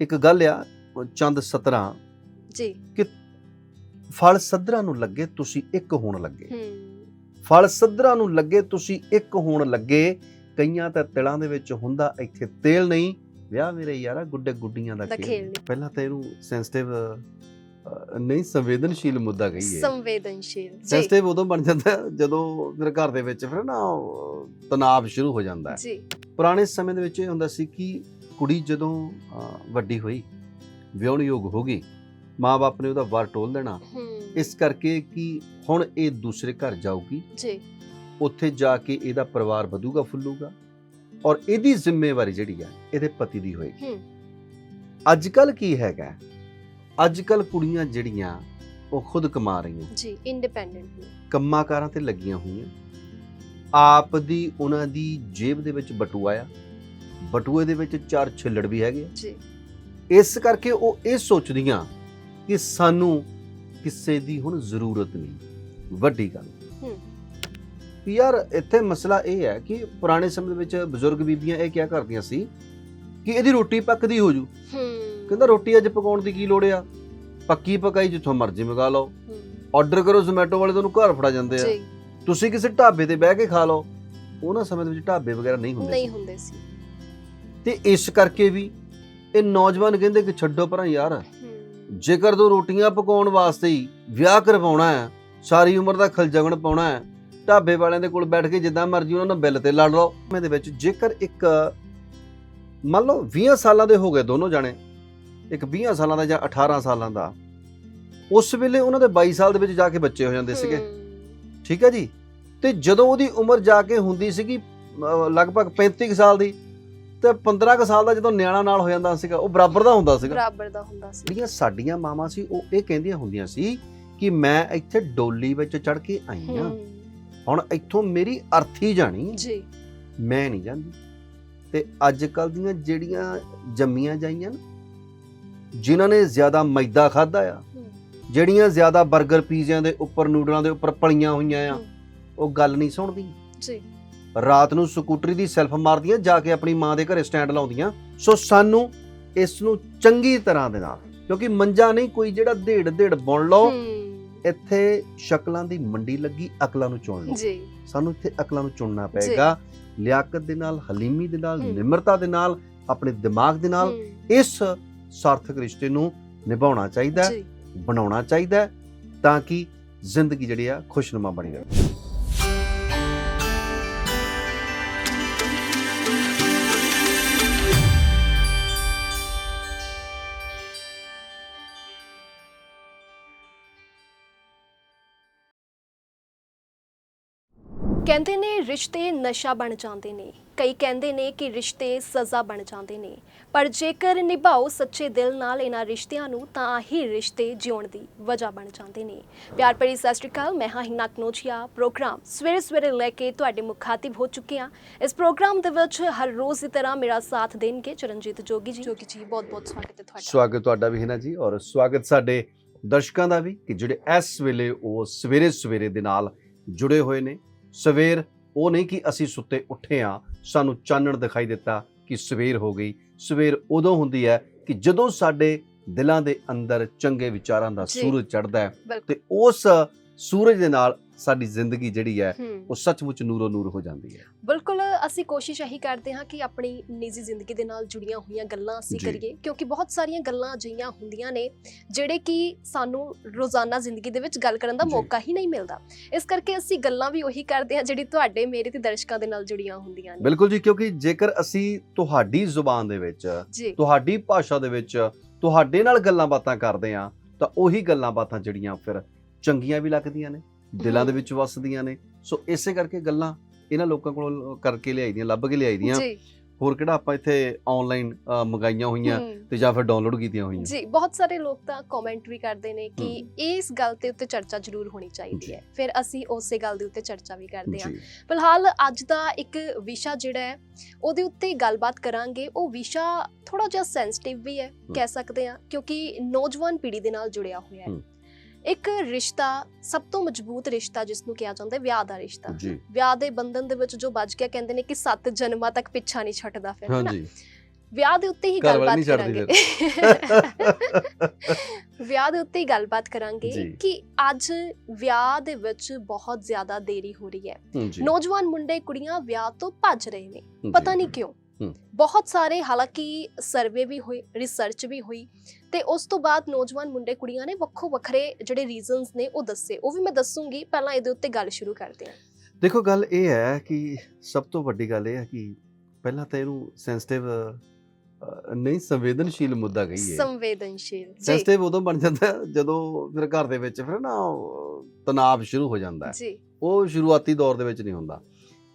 ਇੱਕ ਗੱਲ ਆ ਚੰਦ ਸਤਰਾਂ ਜੀ। ਫਲ ਸੱਧਰਾਂ ਨੂੰ ਲੱਗੇ ਤੁਸੀਂ ਇੱਕ ਹੋਣ ਲੱਗੇ। ਹੂੰ। ਫਲ ਸੱਧਰਾਂ ਨੂੰ ਲੱਗੇ ਤੁਸੀਂ ਇੱਕ ਹੋਣ ਲੱਗੇ। ਕਈਆਂ ਤਾਂ ਤਿਲਾਂ ਦੇ ਵਿੱਚ ਹੁੰਦਾ ਇੱਥੇ ਤੇਲ ਨਹੀਂ। ਵਿਆਹ ਮੇਰੇ ਯਾਰਾ ਗੁੱਡੇ ਗੁੱਡੀਆਂ ਦਾ ਖੇਲ। ਪਹਿਲਾਂ ਤਾਂ ਇਹਨੂੰ ਸੈਂਸਿਟਿਵ ਨਹੀਂ ਸੰਵੇਦਨਸ਼ੀਲ ਮੁੱਦਾ ਕਹੀਏ। ਸੰਵੇਦਨਸ਼ੀਲ ਜੀ। ਸੈਂਸਿਟਿਵ ਉਦੋਂ ਬਣ ਜਾਂਦਾ ਜਦੋਂ ਫਿਰ ਘਰ ਦੇ ਵਿੱਚ ਫਿਰ ਨਾ ਤਣਾਅ ਸ਼ੁਰੂ ਹੋ ਜਾਂਦਾ। ਹੈ ਜੀ। ਪੁਰਾਣੇ ਸਮੇਂ ਦੇ ਵਿੱਚ ਇਹ ਹੁੰਦਾ ਸੀ ਕਿ ਕੁੜੀ ਜਦੋਂ ਵੱਡੀ ਹੋਈ ਵਿਆਹਣ ਯੋਗ ਹੋ ਗਈ ਮਾਪੇ ਨੇ ਉਹਦਾ ਵਰ ਟੋਲ ਦੇਣਾ। ਇਸ ਕਰਕੇ ਕਿ ਹੁਣ ਇਹ ਦੂਸਰੇ ਘਰ ਜਾਊਗੀ ਜੀ। ਉੱਥੇ ਜਾ ਕੇ ਇਹਦਾ ਪਰਿਵਾਰ ਵਧੂਗਾ ਫੁੱਲੂਗਾ ਔਰ ਇਹਦੀ ਜ਼ਿੰਮੇਵਾਰੀ ਜਿਹੜੀ ਹੈ ਇਹਦੇ ਪਤੀ ਦੀ ਹੋਏਗੀ। ਅੱਜ ਕੱਲ ਕੀ ਹੈਗਾ? ਅੱਜ ਕੱਲ ਕੁੜੀਆਂ ਜਿਹੜੀਆਂ ਉਹ ਖੁਦ ਕਮਾ ਰਹੀਆਂ। ਜੀ ਇੰਡੀਪੈਂਡੈਂਟ ਕੰਮਾਂ ਕਾਰਾਂ ਤੇ ਲੱਗੀਆਂ ਹੋਈਆਂ। ਆਪ ਦੀ ਉਹਨਾਂ ਦੀ ਜੇਬ ਦੇ ਵਿੱਚ ਬਟੂਆ ਆ। ਬਟੂਏ ਦੇ ਵਿੱਚ ਚਾਰ ਛਿੱਲੜ ਵੀ ਹੈਗੇ ਆ। ਜੀ। ਇਸ ਕਰਕੇ ਉਹ ਇਹ ਸੋਚਦੀਆਂ ਕਿ ਸਾਨੂੰ ਕਿਸੇ ਦੀ ਹੁਣ ਜ਼ਰੂਰਤ ਨਹੀਂ। ਵੱਡੀ ਗੱਲ। ਹੂੰ। ਯਾਰ ਇੱਥੇ ਮਸਲਾ ਇਹ ਹੈ ਕਿ ਪੁਰਾਣੇ ਸਮੇਂ ਵਿੱਚ ਬਜ਼ੁਰਗ ਬੀਬੀਆਂ ਇਹ ਕਿਹਾ ਕਰਦੀਆਂ ਸੀ ਕਿ ਇਹਦੀ ਰੋਟੀ ਪੱਕਦੀ ਹੋ ਜੂ। ਹੂੰ। ਕਹਿੰਦਾ ਰੋਟੀ ਅੱਜ ਪਕਾਉਣ ਦੀ ਕੀ ਲੋੜ ਆ? ਪੱਕੀ ਪਕਾਈ ਜਿੱਥੋਂ ਮਰਜ਼ੀ ਮੰਗਾ ਲਓ। ਹੂੰ, ਆਰਡਰ ਕਰੋ ਜ਼ੋਮੈਟੋ ਵਾਲੇ ਤੁਹਾਨੂੰ ਘਰ ਫੜਾ ਜਾਂਦੇ ਆ। ਜੀ। ਤੁਸੀਂ ਕਿਸੇ ਢਾਬੇ ਤੇ ਬਹਿ ਕੇ ਖਾ ਲਓ। ਉਹਨਾਂ ਸਮੇਂ ਦੇ ਵਿੱਚ ਢਾਬੇ ਵਗੈਰਾ ਨਹੀਂ ਹੁੰਦੇ ਨਹੀਂ। ਹੁੰਦੇ ਸੀ। ਤੇ ਇਸ ਕਰਕੇ ਵੀ ਇਹ ਨੌਜਵਾਨ ਕਹਿੰਦੇ ਕਿ ਛੱਡੋ ਪਰਾਂ ਯਾਰ। ਜੇਕਰ ਦੋ ਰੋਟੀਆਂ ਪਕਾਉਣ ਵਾਸਤੇ ਹੀ ਵਿਆਹ ਕਰਵਾਉਣਾ ਹੈ ਸਾਰੀ ਉਮਰ ਦਾ ਖਲਜਗਣ ਪਾਉਣਾ ਹੈ ਢਾਬੇ ਵਾਲਿਆਂ ਦੇ ਕੋਲ ਬੈਠ ਕੇ ਜਿੱਦਾਂ ਮਰਜ਼ੀ ਉਹਨਾਂ ਨਾਲ ਬਿੱਲ ਤੇ ਲੜ ਲਓ। ਮੈਂ ਦੇ ਵਿੱਚ ਜੇਕਰ ਇੱਕ ਮੰਨ ਲਓ 20 ਸਾਲਾਂ ਦੇ ਹੋ ਗਏ ਦੋਨੋਂ ਜਾਣੇ ਇੱਕ 20 ਸਾਲਾਂ ਦਾ ਜਾਂ 18 ਸਾਲਾਂ ਦਾ ਉਸ ਵੇਲੇ ਉਹਨਾਂ ਦੇ 22 ਸਾਲ ਦੇ ਵਿੱਚ ਜਾ ਕੇ ਬੱਚੇ ਹੋ ਜਾਂਦੇ ਸੀਗੇ। ਠੀਕ ਹੈ ਜੀ? ਤੇ ਜਦੋਂ ਉਹਦੀ ਉਮਰ ਜਾ ਕੇ ਹੁੰਦੀ ਸੀਗੀ ਲਗਭਗ 35 ਕੁ ਸਾਲ ਦੀ ਤੇ 15 ਕੁ ਸਾਲ ਦਾ ਜਦੋਂ ਨਿਆਣਾ ਨਾਲ ਹੋ ਜਾਂਦਾ ਸੀਗਾ ਉਹ ਬਰਾਬਰ ਦਾ ਹੁੰਦਾ ਸੀਗਾ। ਬਰਾਬਰ ਦਾ ਹੁੰਦਾ ਸੀ। ਜਿਹੜੀਆਂ ਸਾਡੀਆਂ ਮਾਵਾਂ ਸੀ ਉਹ ਇਹ ਕਹਿੰਦੀਆਂ ਹੁੰਦੀਆਂ ਸੀ ਕਿ ਮੈਂ ਇੱਥੇ ਡੋਲੀ ਵਿੱਚ ਚੜ ਕੇ ਆਈ ਹੂੰ, ਹੁਣ ਇੱਥੋਂ ਮੇਰੀ ਅਰਥੀ ਜਾਣੀ ਜੀ। ਮੈਂ ਨਹੀਂ ਜਾਂਦੀ। ਤੇ ਅੱਜ ਕੱਲ ਦੀਆਂ ਜਿਹੜੀਆਂ ਜੰਮੀਆਂ ਜਾਈਆਂ ਨਾ ਜਿਨ੍ਹਾਂ ਨੇ ਜ਼ਿਆਦਾ ਮੈਦਾ ਖਾਦਾ ਆ ਜਿਹੜੀਆਂ ਜ਼ਿਆਦਾ 버ਗਰ ਪੀਜ਼ਿਆਂ ਦੇ ਉੱਪਰ ਨੂਡਲਾਂ ਦੇ ਉੱਪਰ ਪਲੀਆਂ ਹੋਈਆਂ ਆ। ਉਹ ਗੱਲ ਨਹੀਂ ਸੁਣਦੀ। ਜੀ। ਰਾਤ ਨੂੰ ਸਕੂਟਰੀ ਦੀ ਸੈਲਫ ਮਾਰਦੀਆਂ ਜਾ ਕੇ ਆਪਣੀ ਮਾਂ ਦੇ ਘਰੇ ਸਟੈਂਡ ਲਾਉਂਦੀਆਂ। ਸੋ ਸਾਨੂੰ ਇਸ ਨੂੰ ਚੰਗੀ ਤਰ੍ਹਾਂ ਦੇ ਨਾਲ ਕਿਉਂਕਿ ਮੰਜਾ ਨਹੀਂ ਕੋਈ ਜਿਹੜਾ ਢੇੜ ਢੇੜ ਬੁਣ ਲਓ ਇੱਥੇ ਸ਼ਕਲਾਂ ਦੀ ਮੰਡੀ ਲੱਗੀ ਅਕਲਾਂ ਨੂੰ ਚੁਣ ਲਓ। ਜੀ। ਸਾਨੂੰ ਇੱਥੇ ਅਕਲਾਂ ਨੂੰ ਚੁਣਨਾ ਪਏਗਾ। ਲਿਆਕਤ ਦੇ ਨਾਲ ਹਲੀਮੀ ਦੇ ਨਾਲ। ਨਿਮਰਤਾ ਦੇ ਨਾਲ ਆਪਣੇ ਦਿਮਾਗ ਦੇ ਨਾਲ ਇਸ ਸਾਰਥਕ ਰਿਸ਼ਤੇ ਨੂੰ ਨਿਭਾਉਣਾ ਚਾਹੀਦਾ ਬਣਾਉਣਾ ਚਾਹੀਦਾ ਤਾਂ ਕਿ ਜ਼ਿੰਦਗੀ ਜਿਹੜੀ ਆ ਖੁਸ਼ਨੁਮਾ ਬਣੀ ਰਹੇ। ਕਹਿੰਦੇ ਨੇ ਰਿਸ਼ਤੇ ਨਸ਼ਾ ਬਣ ਜਾਂਦੇ ਨੇ। ਕਈ ਕਹਿੰਦੇ ਨੇ ਕਿ ਰਿਸ਼ਤੇ ਸਜ਼ਾ ਬਣ ਜਾਂਦੇ ਨੇ। ਪਰ ਜੇਕਰ ਨਿਭਾਓ ਸੱਚੇ ਦਿਲ ਨਾਲ ਇਹਨਾਂ ਰਿਸ਼ਤਿਆਂ ਨੂੰ ਤਾਂ ਹੀ ਰਿਸ਼ਤੇ ਜਿਉਣ ਦੀ ਵਜ੍ਹਾ ਬਣ ਜਾਂਦੇ ਨੇ। ਪਿਆਰ ਭਰੀ ਸਤਿ ਸ਼੍ਰੀ ਅਕਾਲ ਮੈਂ ਹਾਂ ਹਿਨਾ ਕਨੋਚੀਆ ਪ੍ਰੋਗਰਾਮ ਸਵੇਰੇ ਸਵੇਰੇ ਲੈ ਕੇ ਤੁਹਾਡੇ ਮੁਖਾਤਿਬ ਹੋ ਚੁੱਕੇ ਹਾਂ। ਇਸ ਪ੍ਰੋਗਰਾਮ ਦੇ ਵਿੱਚ ਹਰ ਰੋਜ਼ ਦੀ ਤਰ੍ਹਾਂ ਮੇਰਾ ਸਾਥ ਦੇਣਗੇ ਚਰਨਜੀਤ ਜੋਗੀ ਜੀ। ਜੋਗੀ ਜੀ ਬਹੁਤ ਬਹੁਤ ਸਵਾਗਤ ਹੈ ਤੁਹਾਡਾ। ਸਵਾਗਤ ਤੁਹਾਡਾ ਵੀ ਹੈ ਨਾ ਜੀ ਔਰ ਸਵਾਗਤ ਸਾਡੇ ਦਰਸ਼ਕਾਂ ਦਾ ਵੀ ਕਿ ਜਿਹੜੇ ਇਸ ਵੇਲੇ ਉਹ ਸਵੇਰੇ ਸਵੇਰੇ ਦੇ ਨਾਲ ਜੁੜੇ ਹੋਏ ਨੇ। ਸਵੇਰ ਉਹ ਨਹੀਂ ਕਿ ਅਸੀਂ ਸੁੱਤੇ ਉੱਠੇ ਆ ਸਾਨੂੰ ਚਾਨਣ ਦਿਖਾਈ ਦਿੱਤਾ ਕਿ ਸਵੇਰ ਹੋ ਗਈ ਸਵੇਰ ਉਦੋਂ ਹੁੰਦੀ ਹੈ ਕਿ ਜਦੋਂ ਸਾਡੇ ਦਿਲਾਂ ਦੇ ਅੰਦਰ ਚੰਗੇ ਵਿਚਾਰਾਂ ਦਾ। ਸੂਰਜ ਚੜ੍ਹਦਾ ਹੈ ਤੇ ਉਸ ਸੂਰਜ ਦੇ ਨਾਲ ਸਾਡੀ ਜ਼ਿੰਦਗੀ ਜਿਹੜੀ ਹੈ ਹੂੰ। ਉਹ ਸੱਚਮੁੱਚ ਨੂਰੋ ਨੂਰ ਹੋ ਜਾਂਦੀ ਹੈ। ਬਿਲਕੁਲ ਅਸੀਂ ਕੋਸ਼ਿਸ਼ ਇਹੀ ਕਰਦੇ ਹਾਂ ਕਿ ਆਪਣੀ ਨਿੱਜੀ ਜ਼ਿੰਦਗੀ ਦੇ ਨਾਲ ਜੁੜੀਆਂ ਹੋਈਆਂ ਗੱਲਾਂ ਅਸੀਂ। ਕਰੀਏ ਕਿਉਂਕਿ ਬਹੁਤ ਸਾਰੀਆਂ ਗੱਲਾਂ ਅਜਿਹੀਆਂ ਹੁੰਦੀਆਂ ਨੇ ਜਿਹੜੇ ਕਿ ਸਾਨੂੰ ਰੋਜ਼ਾਨਾ ਜ਼ਿੰਦਗੀ ਦੇ ਵਿੱਚ ਗੱਲ ਕਰਨ ਦਾ। ਮੌਕਾ ਹੀ ਨਹੀਂ ਮਿਲਦਾ। ਇਸ ਕਰਕੇ ਅਸੀਂ ਗੱਲਾਂ ਵੀ ਉਹੀ ਕਰਦੇ ਹਾਂ ਜਿਹੜੀ ਤੁਹਾਡੇ ਮੇਰੇ ਤੇ ਦਰਸ਼ਕਾਂ ਦੇ ਨਾਲ ਜੁੜੀਆਂ ਹੁੰਦੀਆਂ ਨੇ। ਬਿਲਕੁਲ ਜੀ ਕਿਉਂਕਿ ਜੇਕਰ ਅਸੀਂ ਤੁਹਾਡੀ ਜ਼ੁਬਾਨ ਦੇ ਵਿੱਚ ਤੁਹਾਡੀ ਭਾਸ਼ਾ ਦੇ ਵਿੱਚ ਤੁਹਾਡੇ ਨਾਲ ਗੱਲਾਂ ਬਾਤਾਂ ਕਰਦੇ ਆ ਤਾਂ ਉਹੀ ਗੱਲਾਂ ਬਾਤਾਂ ਜਿਹੜੀਆਂ ਫਿਰ ਚੰਗੀਆਂ ਵੀ ਲੱਗਦੀਆਂ ਨੇ ਦਿਲਾਂ ਦੇ। ਵਿੱਚ ਵਸਦੀਆਂ ਨੇ। ਸੋ ਇਸੇ ਕਰਕੇ ਗੱਲਾਂ ਇਹਨਾਂ ਲੋਕਾਂ ਕੋਲੋਂ ਕਰਕੇ ਲਿਆਈਦੀਆਂ ਲੱਭ ਕੇ ਲਿਆਈਦੀਆਂ। ਜੀ। ਹੋਰ ਕਿਹੜਾ ਆਪਾਂ ਇੱਥੇ ਆਨਲਾਈਨ ਮੰਗਾਈਆਂ ਹੋਈਆਂ। ਤੇ ਜਾਂ ਫਿਰ ਡਾਊਨਲੋਡ ਕੀਤੀਆਂ ਹੋਈਆਂ? ਜੀ ਬਹੁਤ ਸਾਰੇ ਲੋਕ ਤਾਂ ਕਮੈਂਟ ਵੀ ਕਰਦੇ ਨੇ ਕਿ ਇਸ ਗੱਲ ਤੇ ਉੱਤੇ ਚਰਚਾ ਜ਼ਰੂਰ ਹੋਣੀ ਚਾਹੀਦੀ। ਹੈ। ਫਿਰ ਅਸੀਂ ਉਸੇ ਗੱਲ ਦੇ ਉੱਤੇ ਚਰਚਾ ਵੀ ਕਰਦੇ ਹਾਂ। ਫਿਲਹਾਲ ਅੱਜ ਦਾ ਇੱਕ ਵਿਸ਼ਾ ਜਿਹੜਾ ਹੈ ਉਹਦੇ ਉੱਤੇ ਗੱਲਬਾਤ ਕਰਾਂਗੇ। ਉਹ ਵਿਸ਼ਾ ਥੋੜਾ ਜਿਹਾ ਸੈਂਸਿਟਿਵ ਵੀ ਹੈ ਕਹਿ ਸਕਦੇ ਹਾਂ ਕਿਉਂਕਿ ਨੌਜਵਾਨ ਪੀੜ੍ਹੀ ਦੇ ਨਾਲ ਜੁੜਿਆ ਹੋਇਆ ਹੈ। ਇੱਕ ਰਿਸ਼ਤਾ ਸਭ ਤੋਂ ਮਜ਼ਬੂਤ ਰਿਸ਼ਤਾ ਜਿਸ ਨੂੰ ਕਿਹਾ ਜਾਂਦਾ ਹੈ ਵਿਆਹ ਦਾ ਰਿਸ਼ਤਾ। ਜੀ। ਵਿਆਹ ਦੇ ਬੰਧਨ ਦੇ ਵਿੱਚ ਜੋ ਵੱਜ ਗਿਆ ਕਹਿੰਦੇ ਨੇ ਕਿ ਸੱਤ ਜਨਮਾਂ ਤੱਕ ਪਿੱਛਾ ਨਹੀਂ ਛੱਡਦਾ ਫਿਰ ਹੈ ਨਾ ਹਾਂਜੀ। ਵਿਆਹ ਦੇ ਉੱਤੇ ਹੀ ਘਰ ਵਾਲੀ ਗੱਲਬਾਤ ਨਹੀਂ ਕਰਾਂਗੇ। ਵਿਆਹ ਦੇ ਉੱਤੇ ਹੀ ਗੱਲਬਾਤ ਕਰਾਂਗੇ ਜੀ। ਕਿ ਅੱਜ ਵਿਆਹ ਦੇ ਵਿੱਚ ਬਹੁਤ ਜ਼ਿਆਦਾ ਦੇਰੀ ਹੋ ਰਹੀ ਹੈ। ਜੀ। ਨੌਜਵਾਨ ਮੁੰਡੇ ਕੁੜੀਆਂ ਵਿਆਹ ਤੋਂ ਭੱਜ ਰਹੇ ਨੇ। ਪਤਾ ਨਹੀਂ ਕਿਉਂ। ਬਹੁਤ ਸਾਰੇ ਹਾਲਾਂਕਿ ਸਰਵੇ ਵੀ ਹੋਈ ਰਿਸਰਚ ਵੀ ਹੋਈ ਤੇ ਉਸ ਤੋਂ ਬਾਅਦ ਨੌਜਵਾਨ ਮੁੰਡੇ ਕੁੜੀਆਂ ਨੇ ਵੱਖੋ ਵੱਖਰੇ ਜਿਹੜੇ ਰੀਜ਼ਨਸ ਨੇ ਉਹ ਦੱਸੇ। ਉਹ ਵੀ ਮੈਂ ਦੱਸੂਗੀ ਪਹਿਲਾਂ ਇਹਦੇ ਉੱਤੇ ਗੱਲ ਸ਼ੁਰੂ ਕਰਦੇ ਹਾਂ। ਦੇਖੋ ਗੱਲ ਇਹ ਹੈ ਕਿ ਸਭ ਤੋਂ ਵੱਡੀ ਗੱਲ ਇਹ ਹੈ ਕਿ ਪਹਿਲਾਂ ਤਾਂ ਇਹਨੂੰ ਸੈਂਸਿਟਿਵ ਨਹੀਂ ਸੰਵੇਦਨਸ਼ੀਲ ਮੁੱਦਾ ਕਹੀਏ। ਸੰਵੇਦਨਸ਼ੀਲ ਜੀ। ਸੈਂਸਿਟਿਵ ਉਦੋਂ ਬਣ ਜਾਂਦਾ ਜਦੋਂ ਫਿਰ ਘਰ ਦੇ ਵਿੱਚ ਫਿਰ ਨਾ ਤਣਾਅ ਸ਼ੁਰੂ ਹੋ ਜਾਂਦਾ। ਹੈ ਜੀ। ਉਹ ਸ਼ੁਰੂਆਤੀ ਦੌਰ ਦੇ ਵਿੱਚ ਨਹੀਂ ਹੁੰਦਾ।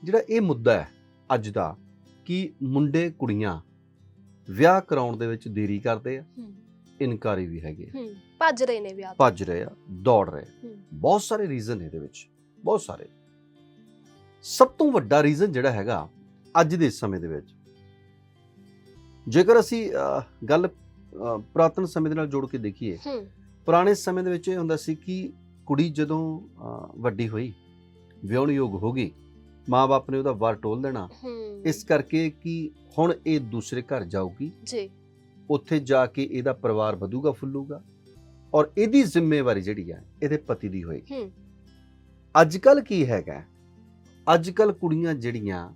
ਜਿਹੜਾ ਇਹ ਮੁੱਦਾ ਹੈ ਅੱਜ ਦਾ ਕਿ ਮੁੰਡੇ ਕੁੜੀਆਂ ਵਿਆਹ ਕਰਾਉਣ ਦੇ ਵਿੱਚ ਦੇਰੀ ਕਰਦੇ ਆ ਇਨਕਾਰੀ ਵੀ ਹੈਗੇ ਆ, ਹੂੰ ਭੱਜ ਰਹੇ ਨੇ ਵਿਆਹ ਤੋਂ। ਭੱਜ ਰਹੇ ਆ ਦੌੜ ਰਹੇ ਆ। ਹੂੰ। ਬਹੁਤ ਸਾਰੇ ਰੀਜ਼ਨ ਇਹਦੇ ਵਿੱਚ ਬਹੁਤ ਸਾਰੇ। ਸਭ ਤੋਂ ਵੱਡਾ ਰੀਜ਼ਨ ਜਿਹੜਾ ਹੈਗਾ ਅੱਜ ਦੇ ਸਮੇਂ ਦੇ ਵਿੱਚ। ਜੇਕਰ ਅਸੀਂ ਅਹ, ਗੱਲ ਅਹ, ਪੁਰਾਤਨ ਸਮੇਂ ਦੇ ਨਾਲ ਜੋੜ ਕੇ ਦੇਖੀਏ ਹੂੰ। ਪੁਰਾਣੇ ਸਮੇਂ ਦੇ ਵਿੱਚ ਇਹ ਹੁੰਦਾ ਸੀ ਕਿ ਕੁੜੀ ਜਦੋਂ ਅਹ, ਵੱਡੀ ਹੋਈ ਵਿਆਹਣ ਯੋਗ ਹੋ ਗਈ ਮਾਪੇ ਨੇ ਉਹਦਾ ਵਰ ਟੋਲ ਦੇਣਾ। ਇਸ ਕਰਕੇ ਕਿ ਹੁਣ ਇਹ ਦੂਸਰੇ ਘਰ ਜਾਊਗੀ। ਜੀ। ਉੱਥੇ ਜਾ ਕੇ ਇਹਦਾ ਪਰਿਵਾਰ ਵਧੂਗਾ ਫੁੱਲੂਗਾ ਔਰ ਇਹਦੀ ਜ਼ਿੰਮੇਵਾਰੀ ਜਿਹੜੀ ਹੈ ਇਹਦੇ ਪਤੀ ਦੀ ਹੋਏਗੀ। ਹੂੰ। ਅੱਜ ਕੱਲ ਕੀ ਹੈਗਾ? ਅੱਜ ਕੱਲ ਕੁੜੀਆਂ ਜਿਹੜੀਆਂ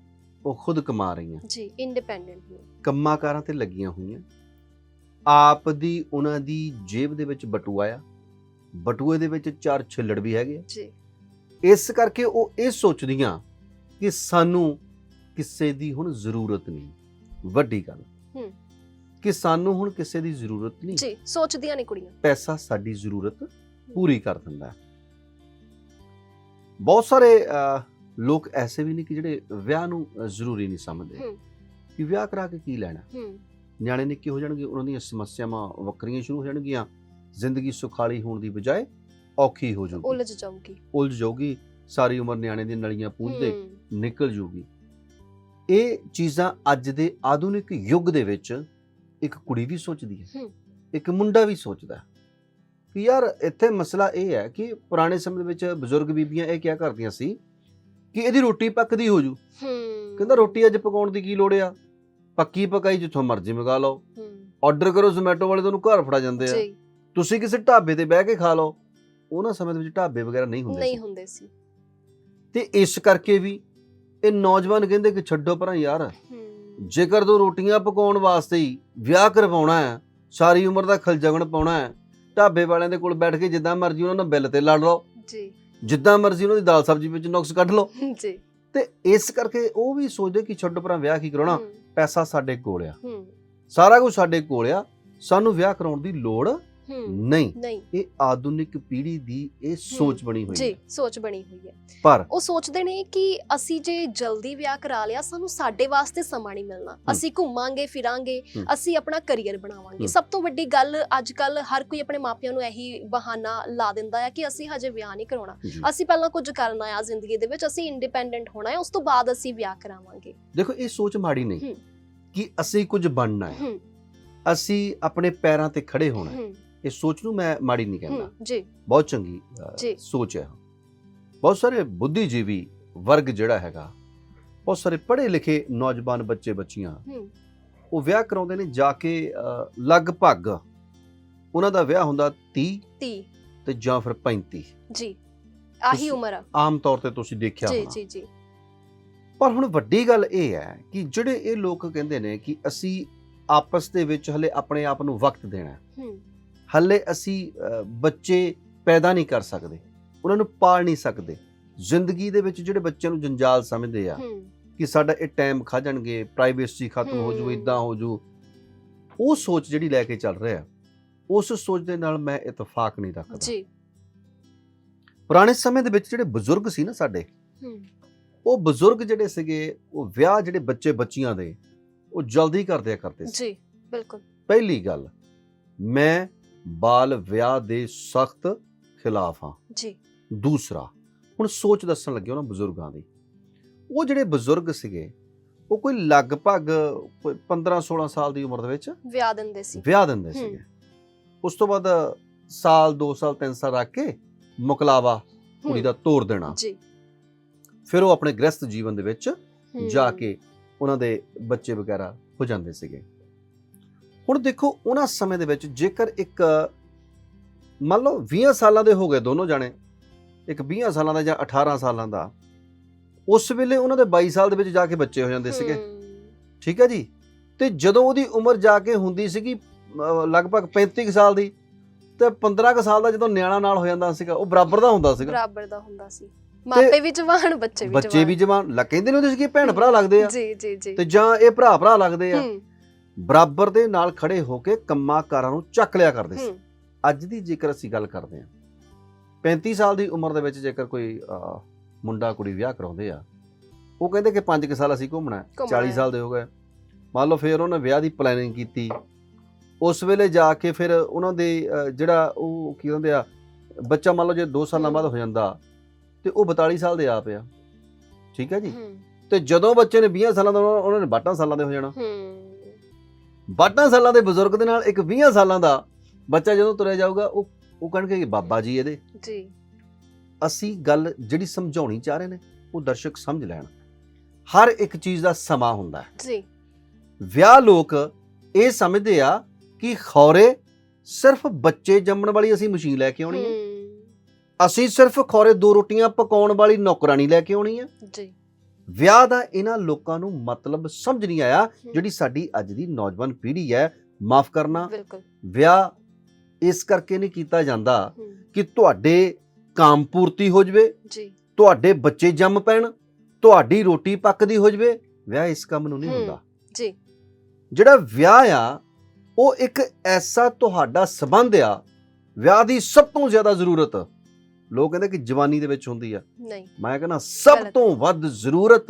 ਉਹ ਖੁਦ ਕਮਾ ਰਹੀਆਂ। ਜੀ ਇੰਡੀਪੈਂਡੈਂਟ ਕੰਮਾਂ ਕਾਰਾਂ ਤੇ ਲੱਗੀਆਂ ਹੋਈਆਂ। ਆਪ ਦੀ ਉਹਨਾਂ ਦੀ ਜੇਬ ਦੇ ਵਿੱਚ ਬਟੂਆ ਆ। ਬਟੂਏ ਦੇ ਵਿੱਚ ਚਾਰ ਛਿੱਲੜ ਵੀ ਹੈਗੇ ਆ। ਜੀ। ਇਸ ਕਰਕੇ ਉਹ ਇਹ ਸੋਚਦੀਆਂ ਕਿ ਸਾਨੂੰ ਕਿਸੇ ਦੀ ਹੁਣ ਜ਼ਰੂਰਤ ਨਹੀਂ। ਵੱਡੀ ਗੱਲ। ਹੂੰ। ਕਿ ਸਾਨੂੰ ਹੁਣ ਕਿਸੇ ਦੀ ਜ਼ਰੂਰਤ ਨਹੀਂ। ਜੀ ਸੋਚਦੀਆਂ ਨੇ ਕੁੜੀਆਂ। ਪੈਸਾ ਸਾਡੀ ਜ਼ਰੂਰਤ ਪੂਰੀ ਕਰ ਦਿੰਦਾ ਬਹੁਤ ਸਾਰੇ ਲੋਕ ਐਸੇ ਵੀ ਨੇ ਕਿ ਜਿਹੜੇ ਵਿਆਹ ਨੂੰ ਜ਼ਰੂਰੀ ਨਹੀਂ ਸਮਝਦੇ। ਕਿ ਵਿਆਹ ਕਰਾ ਕੇ ਕੀ ਲੈਣਾ? ਹੂੰ। ਨਿਆਣੇ ਨਿੱਕੇ ਹੋ ਜਾਣਗੇ ਉਹਨਾਂ ਦੀਆਂ ਸਮੱਸਿਆਵਾਂ ਵੱਖਰੀਆਂ ਸ਼ੁਰੂ ਹੋ ਜਾਣਗੀਆਂ। ਜ਼ਿੰਦਗੀ ਸੁਖਾਲੀ ਹੋਣ ਦੀ ਬਜਾਏ ਔਖੀ ਹੋ ਜਾਊਗੀ। ਉਲਝ ਜਾਊਗੀ। ਉਲਝ ਜਾਊਗੀ। ਸਾਰੀ ਉਮਰ ਨਿਆਣੇ ਦੀ ਨਲੀਆਂ ਪੂੰਝਦੇ ਨਿਕਲ ਜੂਗੀ। ਇਹ ਚੀਜ਼ਾਂ ਅੱਜ ਦੇ ਆਧੁਨਿਕ ਯੁੱਗ ਦੇ ਵਿੱਚ ਇੱਕ ਕੁੜੀ ਵੀ ਸੋਚਦੀ ਹੈ। ਇੱਕ ਮੁੰਡਾ ਵੀ ਸੋਚਦਾ ਕਿ ਯਾਰ ਇੱਥੇ ਮਸਲਾ ਇਹ ਹੈ ਕਿ ਪੁਰਾਣੇ ਸਮੇਂ ਵਿੱਚ ਬਜ਼ੁਰਗ ਬੀਬੀਆਂ ਇਹ ਕਿਹਾ ਕਰਦੀਆਂ ਸੀ ਕਿ ਇਹਦੀ ਰੋਟੀ ਪੱਕਦੀ ਹੋ ਜੂ। ਹੂੰ। ਕਹਿੰਦਾ ਰੋਟੀ ਅੱਜ ਪਕਾਉਣ ਦੀ ਕੀ ਲੋੜ ਆ? ਪੱਕੀ ਪਕਾਈ ਜਿੱਥੋਂ ਮਰਜ਼ੀ ਮੰਗਾ ਲਓ। ਹੂੰ। ਆਰਡਰ ਕਰੋ ਜ਼ੋਮੈਟੋ ਵਾਲੇ ਤੁਹਾਨੂੰ ਘਰ ਫੜਾ ਜਾਂਦੇ ਆ। ਤੁਸੀਂ ਕਿਸੇ ਢਾਬੇ ਤੇ ਬਹਿ ਕੇ ਖਾ ਲਓ। ਉਹਨਾਂ ਸਮੇਂ ਦੇ ਵਿੱਚ ਢਾਬੇ ਵਗੈਰਾ ਨਹੀਂ ਹੁੰਦੇ ਨਹੀਂ ਸੀ। ਹੁੰਦੇ ਸੀ। ਤੇ ਇਸ ਕਰਕੇ ਵੀ ਇਹ ਨੌਜਵਾਨ ਕਹਿੰਦੇ ਕਿ ਛੱਡੋ ਪਰਾਂ ਯਾਰ। ਜੇਕਰ ਤੂੰ ਰੋਟੀਆਂ ਪਕਾਉਣ ਵਾਸਤੇ ਹੀ ਵਿਆਹ ਕਰਵਾਉਣਾ ਹੈ ਸਾਰੀ ਉਮਰ ਦਾ ਖਲਜਗਣ ਪਾਉਣਾ ਹੈ ਢਾਬੇ ਵਾਲਿਆਂ ਦੇ ਕੋਲ ਬੈਠ ਕੇ ਜਿੱਦਾਂ ਮਰਜ਼ੀ ਉਹਨਾਂ ਨਾਲ ਬਿੱਲ ਤੇ ਲੜ ਲਓ। ਜੀ। ਜਿੱਦਾਂ ਮਰਜ਼ੀ ਉਹਨਾਂ ਦੀ ਦਾਲ ਸਬਜ਼ੀ ਵਿੱਚ ਨੁਕਸ ਕੱਢ ਲਓ। ਜੀ। ਤੇ ਇਸ ਕਰਕੇ ਉਹ ਵੀ ਸੋਚਦੇ ਕਿ ਛੱਡੋ ਪਰਾਂ ਵਿਆਹ ਕੀ ਕਰਾਉਣਾ? ਪੈਸਾ ਸਾਡੇ ਕੋਲ ਆ। ਹੂੰ। ਸਾਰਾ ਕੁਝ ਸਾਡੇ ਕੋਲ ਆ। ਸਾਨੂੰ ਵਿਆਹ ਕਰਾਉਣ ਦੀ ਲੋੜ ਨਹੀਂ ਨਹੀਂ। ਇਹ ਆਧੁਨਿਕ ਪੀੜ੍ਹੀ ਦੀ ਇਹ ਸੋਚ ਬਣੀ ਹੋਈ ਜੀ ਹੈ। ਸੋਚ ਬਣੀ ਹੋਈ ਹੈ। ਪਰ ਉਹ ਸੋਚਦੇ ਨੇ ਕਿ ਅਸੀਂ ਜੇ ਜਲਦੀ ਵਿਆਹ ਕਰਾ ਲਿਆ ਸਾਨੂੰ ਸਾਡੇ ਵਾਸਤੇ ਸਮਾਂ ਨਹੀਂ ਮਿਲਣਾ। ਅਸੀਂ ਘੁੰਮਾਂਗੇ ਫਿਰਾਂਗੇ। ਅਸੀਂ ਆਪਣਾ ਕੈਰੀਅਰ ਬਣਾਵਾਂਗੇ। ਸਭ ਤੋਂ ਵੱਡੀ ਗੱਲ ਅੱਜ ਕੱਲ ਹਰ ਕੋਈ ਆਪਣੇ ਮਾਪਿਆਂ ਨੂੰ ਇਹੀ ਬਹਾਨਾ ਲਾ ਦਿੰਦਾ ਹੈ ਕਿ ਅਸੀਂ ਹਜੇ ਵਿਆਹ ਨਹੀਂ ਕਰਾਉਣਾ। ਜੀ, ਅਸੀਂ ਪਹਿਲਾਂ ਕੁਝ ਕਰਨਾ ਆ ਜ਼ਿੰਦਗੀ ਦੇ ਵਿੱਚ ਅਸੀਂ ਇੰਡੀਪੈਂਡੈਂਟ ਹੋਣਾ ਹੈ ਉਸ ਤੋਂ ਬਾਅਦ ਅਸੀਂ ਵਿਆਹ ਕਰਾਵਾਂਗੇ। ਦੇਖੋ ਇਹ ਸੋਚ ਮਾੜੀ ਨਹੀਂ। ਕਿ ਅਸੀਂ ਕੁਝ ਬਣਨਾ ਹੂੰ। ਅਸੀਂ ਆਪਣੇ ਪੈਰਾਂ ਤੇ ਖੜੇ ਹੋਣਾ ਹੈ। ਇਹ ਸੋਚ ਨੂੰ ਮੈਂ ਮਾੜੀ ਨਹੀਂ ਕਹਿੰਦਾ। ਜੀ। ਬਹੁਤ ਚੰਗੀ। ਸੋਚ ਹੈ। ਬਹੁਤ ਸਾਰੇ ਬੁੱਧੀਜੀਵੀ ਵਰਗ ਜਿਹੜਾ ਹੈਗਾ ਬਹੁਤ ਸਾਰੇ ਪੜ੍ਹੇ ਲਿਖੇ ਨੌਜਵਾਨ ਬੱਚੇ ਬੱਚੀਆਂ ਉਹ ਵਿਆਹ ਕਰਾਉਂਦੇ ਨੇ ਜਾ ਕੇ ਲਗਭਗ ਉਹਨਾਂ ਦਾ ਵਿਆਹ ਹੁੰਦਾ 30 30 ਤੇ ਜਾਂ ਫਿਰ 35 ਜੀ ਆਹੀ ਉਮਰ ਆ। ਆਮ ਤੌਰ ਤੇ ਤੁਸੀਂ ਦੇਖਿਆ ਜੀ ਹੋਣਾ। ਜੀ ਜੀ। ਪਰ ਹੁਣ ਵੱਡੀ ਗੱਲ ਇਹ ਹੈ ਕਿ ਜਿਹੜੇ ਇਹ ਲੋਕ ਕਹਿੰਦੇ ਨੇ ਕਿ ਅਸੀਂ ਆਪਸ ਦੇ ਵਿੱਚ ਹਲੇ ਆਪਣੇ ਆਪ ਨੂੰ ਵਕਤ ਦੇਣਾ ਹੈ। ਹੂੰ। ਹੱਲੇ ਅਸੀਂ ਬੱਚੇ ਪੈਦਾ ਨਹੀਂ ਕਰ ਸਕਦੇ। ਉਹਨਾਂ ਨੂੰ ਪਾਲ ਨਹੀਂ ਸਕਦੇ। ਜ਼ਿੰਦਗੀ ਦੇ ਵਿੱਚ ਜਿਹੜੇ ਬੱਚਿਆਂ ਨੂੰ ਜੰਜਾਲ ਸਮਝਦੇ ਆ ਕਿ ਸਾਡਾ ਇਹ ਟਾਈਮ ਖਾ ਜਾਣਗੇ ਪ੍ਰਾਈਵੇਸੀ ਖਤਮ ਹੋ ਜੂ। ਇਦਾਂ ਹੋ ਜੂ ਉਹ ਸੋਚ ਜਿਹੜੀ ਲੈ ਕੇ ਚੱਲ ਰਿਹਾ ਉਸ ਸੋਚ ਦੇ ਨਾਲ ਮੈਂ ਇਤਫਾਕ ਨਹੀਂ ਰੱਖਦਾ। ਜੀ। ਪੁਰਾਣੇ ਸਮੇਂ ਦੇ ਵਿੱਚ ਜਿਹੜੇ ਬਜ਼ੁਰਗ ਸੀ ਨਾ ਸਾਡੇ ਉਹ ਬਜ਼ੁਰਗ ਜਿਹੜੇ ਸੀਗੇ ਉਹ ਵਿਆਹ ਜਿਹੜੇ ਬੱਚੇ ਬੱਚੀਆਂ ਦੇ ਉਹ ਜਲਦੀ ਕਰਦਿਆ ਕਰਦੇ ਸੀ। ਜੀ ਬਿਲਕੁਲ। ਪਹਿਲੀ ਗੱਲ ਮੈਂ ਬਾਲ ਵਿਆਹ ਦੇ ਸਖਤ ਖਿਲਾਫ ਹਾਂ। ਜੀ। ਦੂਸਰਾ ਹੁਣ ਸੋਚ ਦੱਸਣ ਲੱਗੇ ਉਹਨਾਂ ਬਜ਼ੁਰਗਾਂ ਦੀ। ਉਹ ਜਿਹੜੇ ਬਜ਼ੁਰਗ ਸੀਗੇ ਉਹ ਕੋਈ ਲਗਭਗ ਕੋਈ 15 16 ਸਾਲ ਦੀ ਉਮਰ ਦੇ ਵਿੱਚ ਵਿਆਹ ਦਿੰਦੇ ਸੀ। ਵਿਆਹ ਦਿੰਦੇ। ਸੀਗੇ। ਉਸ ਤੋਂ ਬਾਅਦ ਸਾਲ 2 ਸਾਲ 3 ਸਾਲ ਰੱਖ ਕੇ ਮੁਕਲਾਵਾ ਕੁੜੀ ਦਾ ਤੋੜ ਦੇਣਾ। ਜੀ। ਫਿਰ ਉਹ ਆਪਣੇ ਗ੍ਰਸਤ ਜੀਵਨ ਦੇ ਵਿੱਚ ਜਾ ਕੇ ਉਹਨਾਂ ਦੇ ਬੱਚੇ ਵਗੈਰਾ ਹੋ ਜਾਂਦੇ ਸੀਗੇ। ਹੁਣ ਦੇਖੋ ਉਹਨਾਂ ਸਮੇਂ ਦੇ ਵਿੱਚ ਜੇਕਰ ਇੱਕ ਮੰਨ ਲਓ 20 ਸਾਲਾਂ ਦੇ ਹੋ ਗਏ ਦੋਨੋਂ ਜਾਣੇ ਇੱਕ 20 ਸਾਲਾਂ ਦਾ ਜਾਂ 18 ਸਾਲਾਂ ਦਾ ਉਸ ਵੇਲੇ ਉਹਨਾਂ ਦੇ 22 ਸਾਲ ਦੇ ਵਿੱਚ ਜਾ ਕੇ ਬੱਚੇ ਹੋ ਜਾਂਦੇ ਸੀਗੇ। ਠੀਕ ਹੈ ਜੀ? ਤੇ ਜਦੋਂ ਉਹਦੀ ਉਮਰ ਜਾ ਕੇ ਹੁੰਦੀ ਸੀਗੀ ਲਗਭਗ 35 ਕੁ ਸਾਲ ਦੀ ਤੇ 15 ਕੁ ਸਾਲ ਦਾ ਜਦੋਂ ਨਿਆਣਾ ਨਾਲ ਹੋ ਜਾਂਦਾ ਸੀਗਾ ਉਹ ਬਰਾਬਰ ਦਾ ਹੁੰਦਾ ਸੀਗਾ। ਬਰਾਬਰ ਦਾ ਹੁੰਦਾ ਸੀ। ਮਾਪੇ ਵੀ ਜਵਾਨ ਬੱਚੇ ਵੀ ਬੱਚੇ ਵੀ ਜਵਾਨ। ਕਹਿੰਦੇ ਨੇ ਉਹਦੇ ਸੀਗੇ ਭੈਣ ਭਰਾ ਲੱਗਦੇ ਆ? ਜੀ ਜੀ ਜੀ। ਤੇ ਜਾਂ ਇਹ ਭਰਾ ਭਰਾ ਲੱਗਦੇ ਆ? ਬਰਾਬਰ ਦੇ ਨਾਲ ਖੜੇ ਹੋ ਕੇ ਕੰਮਾਂ ਕਾਰਾਂ ਨੂੰ ਚੱਕ ਲਿਆ ਕਰਦੇ ਸੀ। ਅੱਜ ਦੀ ਜੇਕਰ ਅਸੀਂ ਗੱਲ ਕਰਦੇ ਹਾਂ 35 ਸਾਲ ਦੀ ਉਮਰ ਦੇ ਵਿੱਚ ਜੇਕਰ ਕੋਈ ਮੁੰਡਾ ਕੁੜੀ ਵਿਆਹ ਕਰਾਉਂਦੇ ਆ ਉਹ ਕਹਿੰਦੇ ਕਿ 5 ਸਾਲ ਅਸੀਂ ਘੁੰਮਣਾ ਹੈ। ਘੁੰਮਣਾ 40 ਹੈ। ਸਾਲ ਦੇ ਹੋ ਗਏ। ਮੰਨ ਲਓ ਫਿਰ ਉਹਨਾਂ ਵਿਆਹ ਦੀ ਪਲੈਨਿੰਗ ਕੀਤੀ। ਉਸ ਵੇਲੇ ਜਾ ਕੇ ਫਿਰ ਉਹਨਾਂ ਦੇ ਜਿਹੜਾ ਉਹ ਕੀ ਕਹਿੰਦੇ ਆ ਬੱਚਾ ਮੰਨ ਲਓ ਜੇ 2 ਸਾਲਾਂ। ਬਾਅਦ ਹੋ ਜਾਂਦਾ ਤੇ ਉਹ 42 ਸਾਲ ਦੇ ਆ। ਠੀਕ ਹੈ ਜੀ? ਤੇ ਜਦੋਂ ਬੱਚੇ ਨੇ 20 ਸਾਲਾਂ ਦਾ ਉਹਨਾਂ ਨੇ 62 ਸਾਲਾਂ ਦੇ ਹੋ ਜਾਣਾ। 62 ਸਾਲਾਂ ਦੇ ਬਜ਼ੁਰਗ ਦੇ ਨਾਲ ਇੱਕ 20 ਸਾਲਾਂ ਦਾ ਬੱਚਾ ਜਦੋਂ ਤੁਰਿਆ ਜਾਊਗਾ ਉਹ ਉਹ ਕਹਿਣਗੇ ਕਿ ਬਾਬਾ ਜੀ ਇਹਦੇ। ਜੀ। ਅਸੀਂ ਗੱਲ ਜਿਹੜੀ ਸਮਝਾਉਣੀ ਚਾਹ ਰਹੇ ਨੇ ਉਹ ਦਰਸ਼ਕ ਸਮਝ ਲੈਣ। ਹਰ ਇੱਕ ਚੀਜ਼ ਦਾ ਸਮਾਂ ਹੁੰਦਾ ਹੈ। ਜੀ। ਵਿਆਹ ਲੋਕ ਇਹ ਸਮਝਦੇ ਆ ਕਿ ਖੌਰੇ ਸਿਰਫ ਬੱਚੇ ਜੰਮਣ ਵਾਲੀ ਅਸੀਂ ਮਸ਼ੀਨ ਲੈ ਕੇ ਆਉਣੀ ਹੈ। ਅਸੀਂ ਸਿਰਫ ਖੌਰੇ ਦੋ ਰੋਟੀਆਂ ਪਕਾਉਣ ਵਾਲੀ ਨੌਕਰਾਨੀ ਲੈ ਕੇ ਆਉਣੀ ਹੈ। ਜੀ। ਵਿਆਹ ਦਾ ਇਹਨਾਂ ਲੋਕਾਂ ਨੂੰ ਮਤਲਬ ਸਮਝ ਨਹੀਂ ਆਇਆ ਜਿਹੜੀ ਸਾਡੀ ਅੱਜ ਦੀ ਨੌਜਵਾਨ ਪੀੜ੍ਹੀ ਹੈ ਮਾਫ ਕਰਨਾ। ਬਿਲਕੁਲ। ਵਿਆਹ ਇਸ ਕਰਕੇ ਨਹੀਂ ਕੀਤਾ ਜਾਂਦਾ ਕਿ ਤੁਹਾਡੇ ਕਾਮ ਪੂਰਤੀ ਹੋ ਜਵੇ ਜੀ। ਤੁਹਾਡੇ ਬੱਚੇ ਜੰਮ ਪੈਣ ਤੁਹਾਡੀ ਰੋਟੀ ਪੱਕਦੀ ਹੋ ਜਵੇ ਵਿਆਹ ਇਸ ਕੰਮ ਨੂੰ ਨਹੀਂ। ਹੁੰਦਾ। ਜੀ। ਜਿਹੜਾ ਵਿਆਹ ਆ ਉਹ ਇੱਕ ਐਸਾ ਤੁਹਾਡਾ ਸਬੰਧ ਆ ਵਿਆਹ ਦੀ ਸਭ ਤੋਂ ਜ਼ਿਆਦਾ ਜ਼ਰੂਰਤ। ਲੋਕ ਕਹਿੰਦੇ ਕਿ ਜਵਾਨੀ ਦੇ ਵਿੱਚ ਹੁੰਦੀ ਆ। ਨਹੀਂ। ਮੈਂ ਕਹਿੰਦਾ ਸਭ ਗਲਤ। ਤੋਂ ਵੱਧ ਜ਼ਰੂਰਤ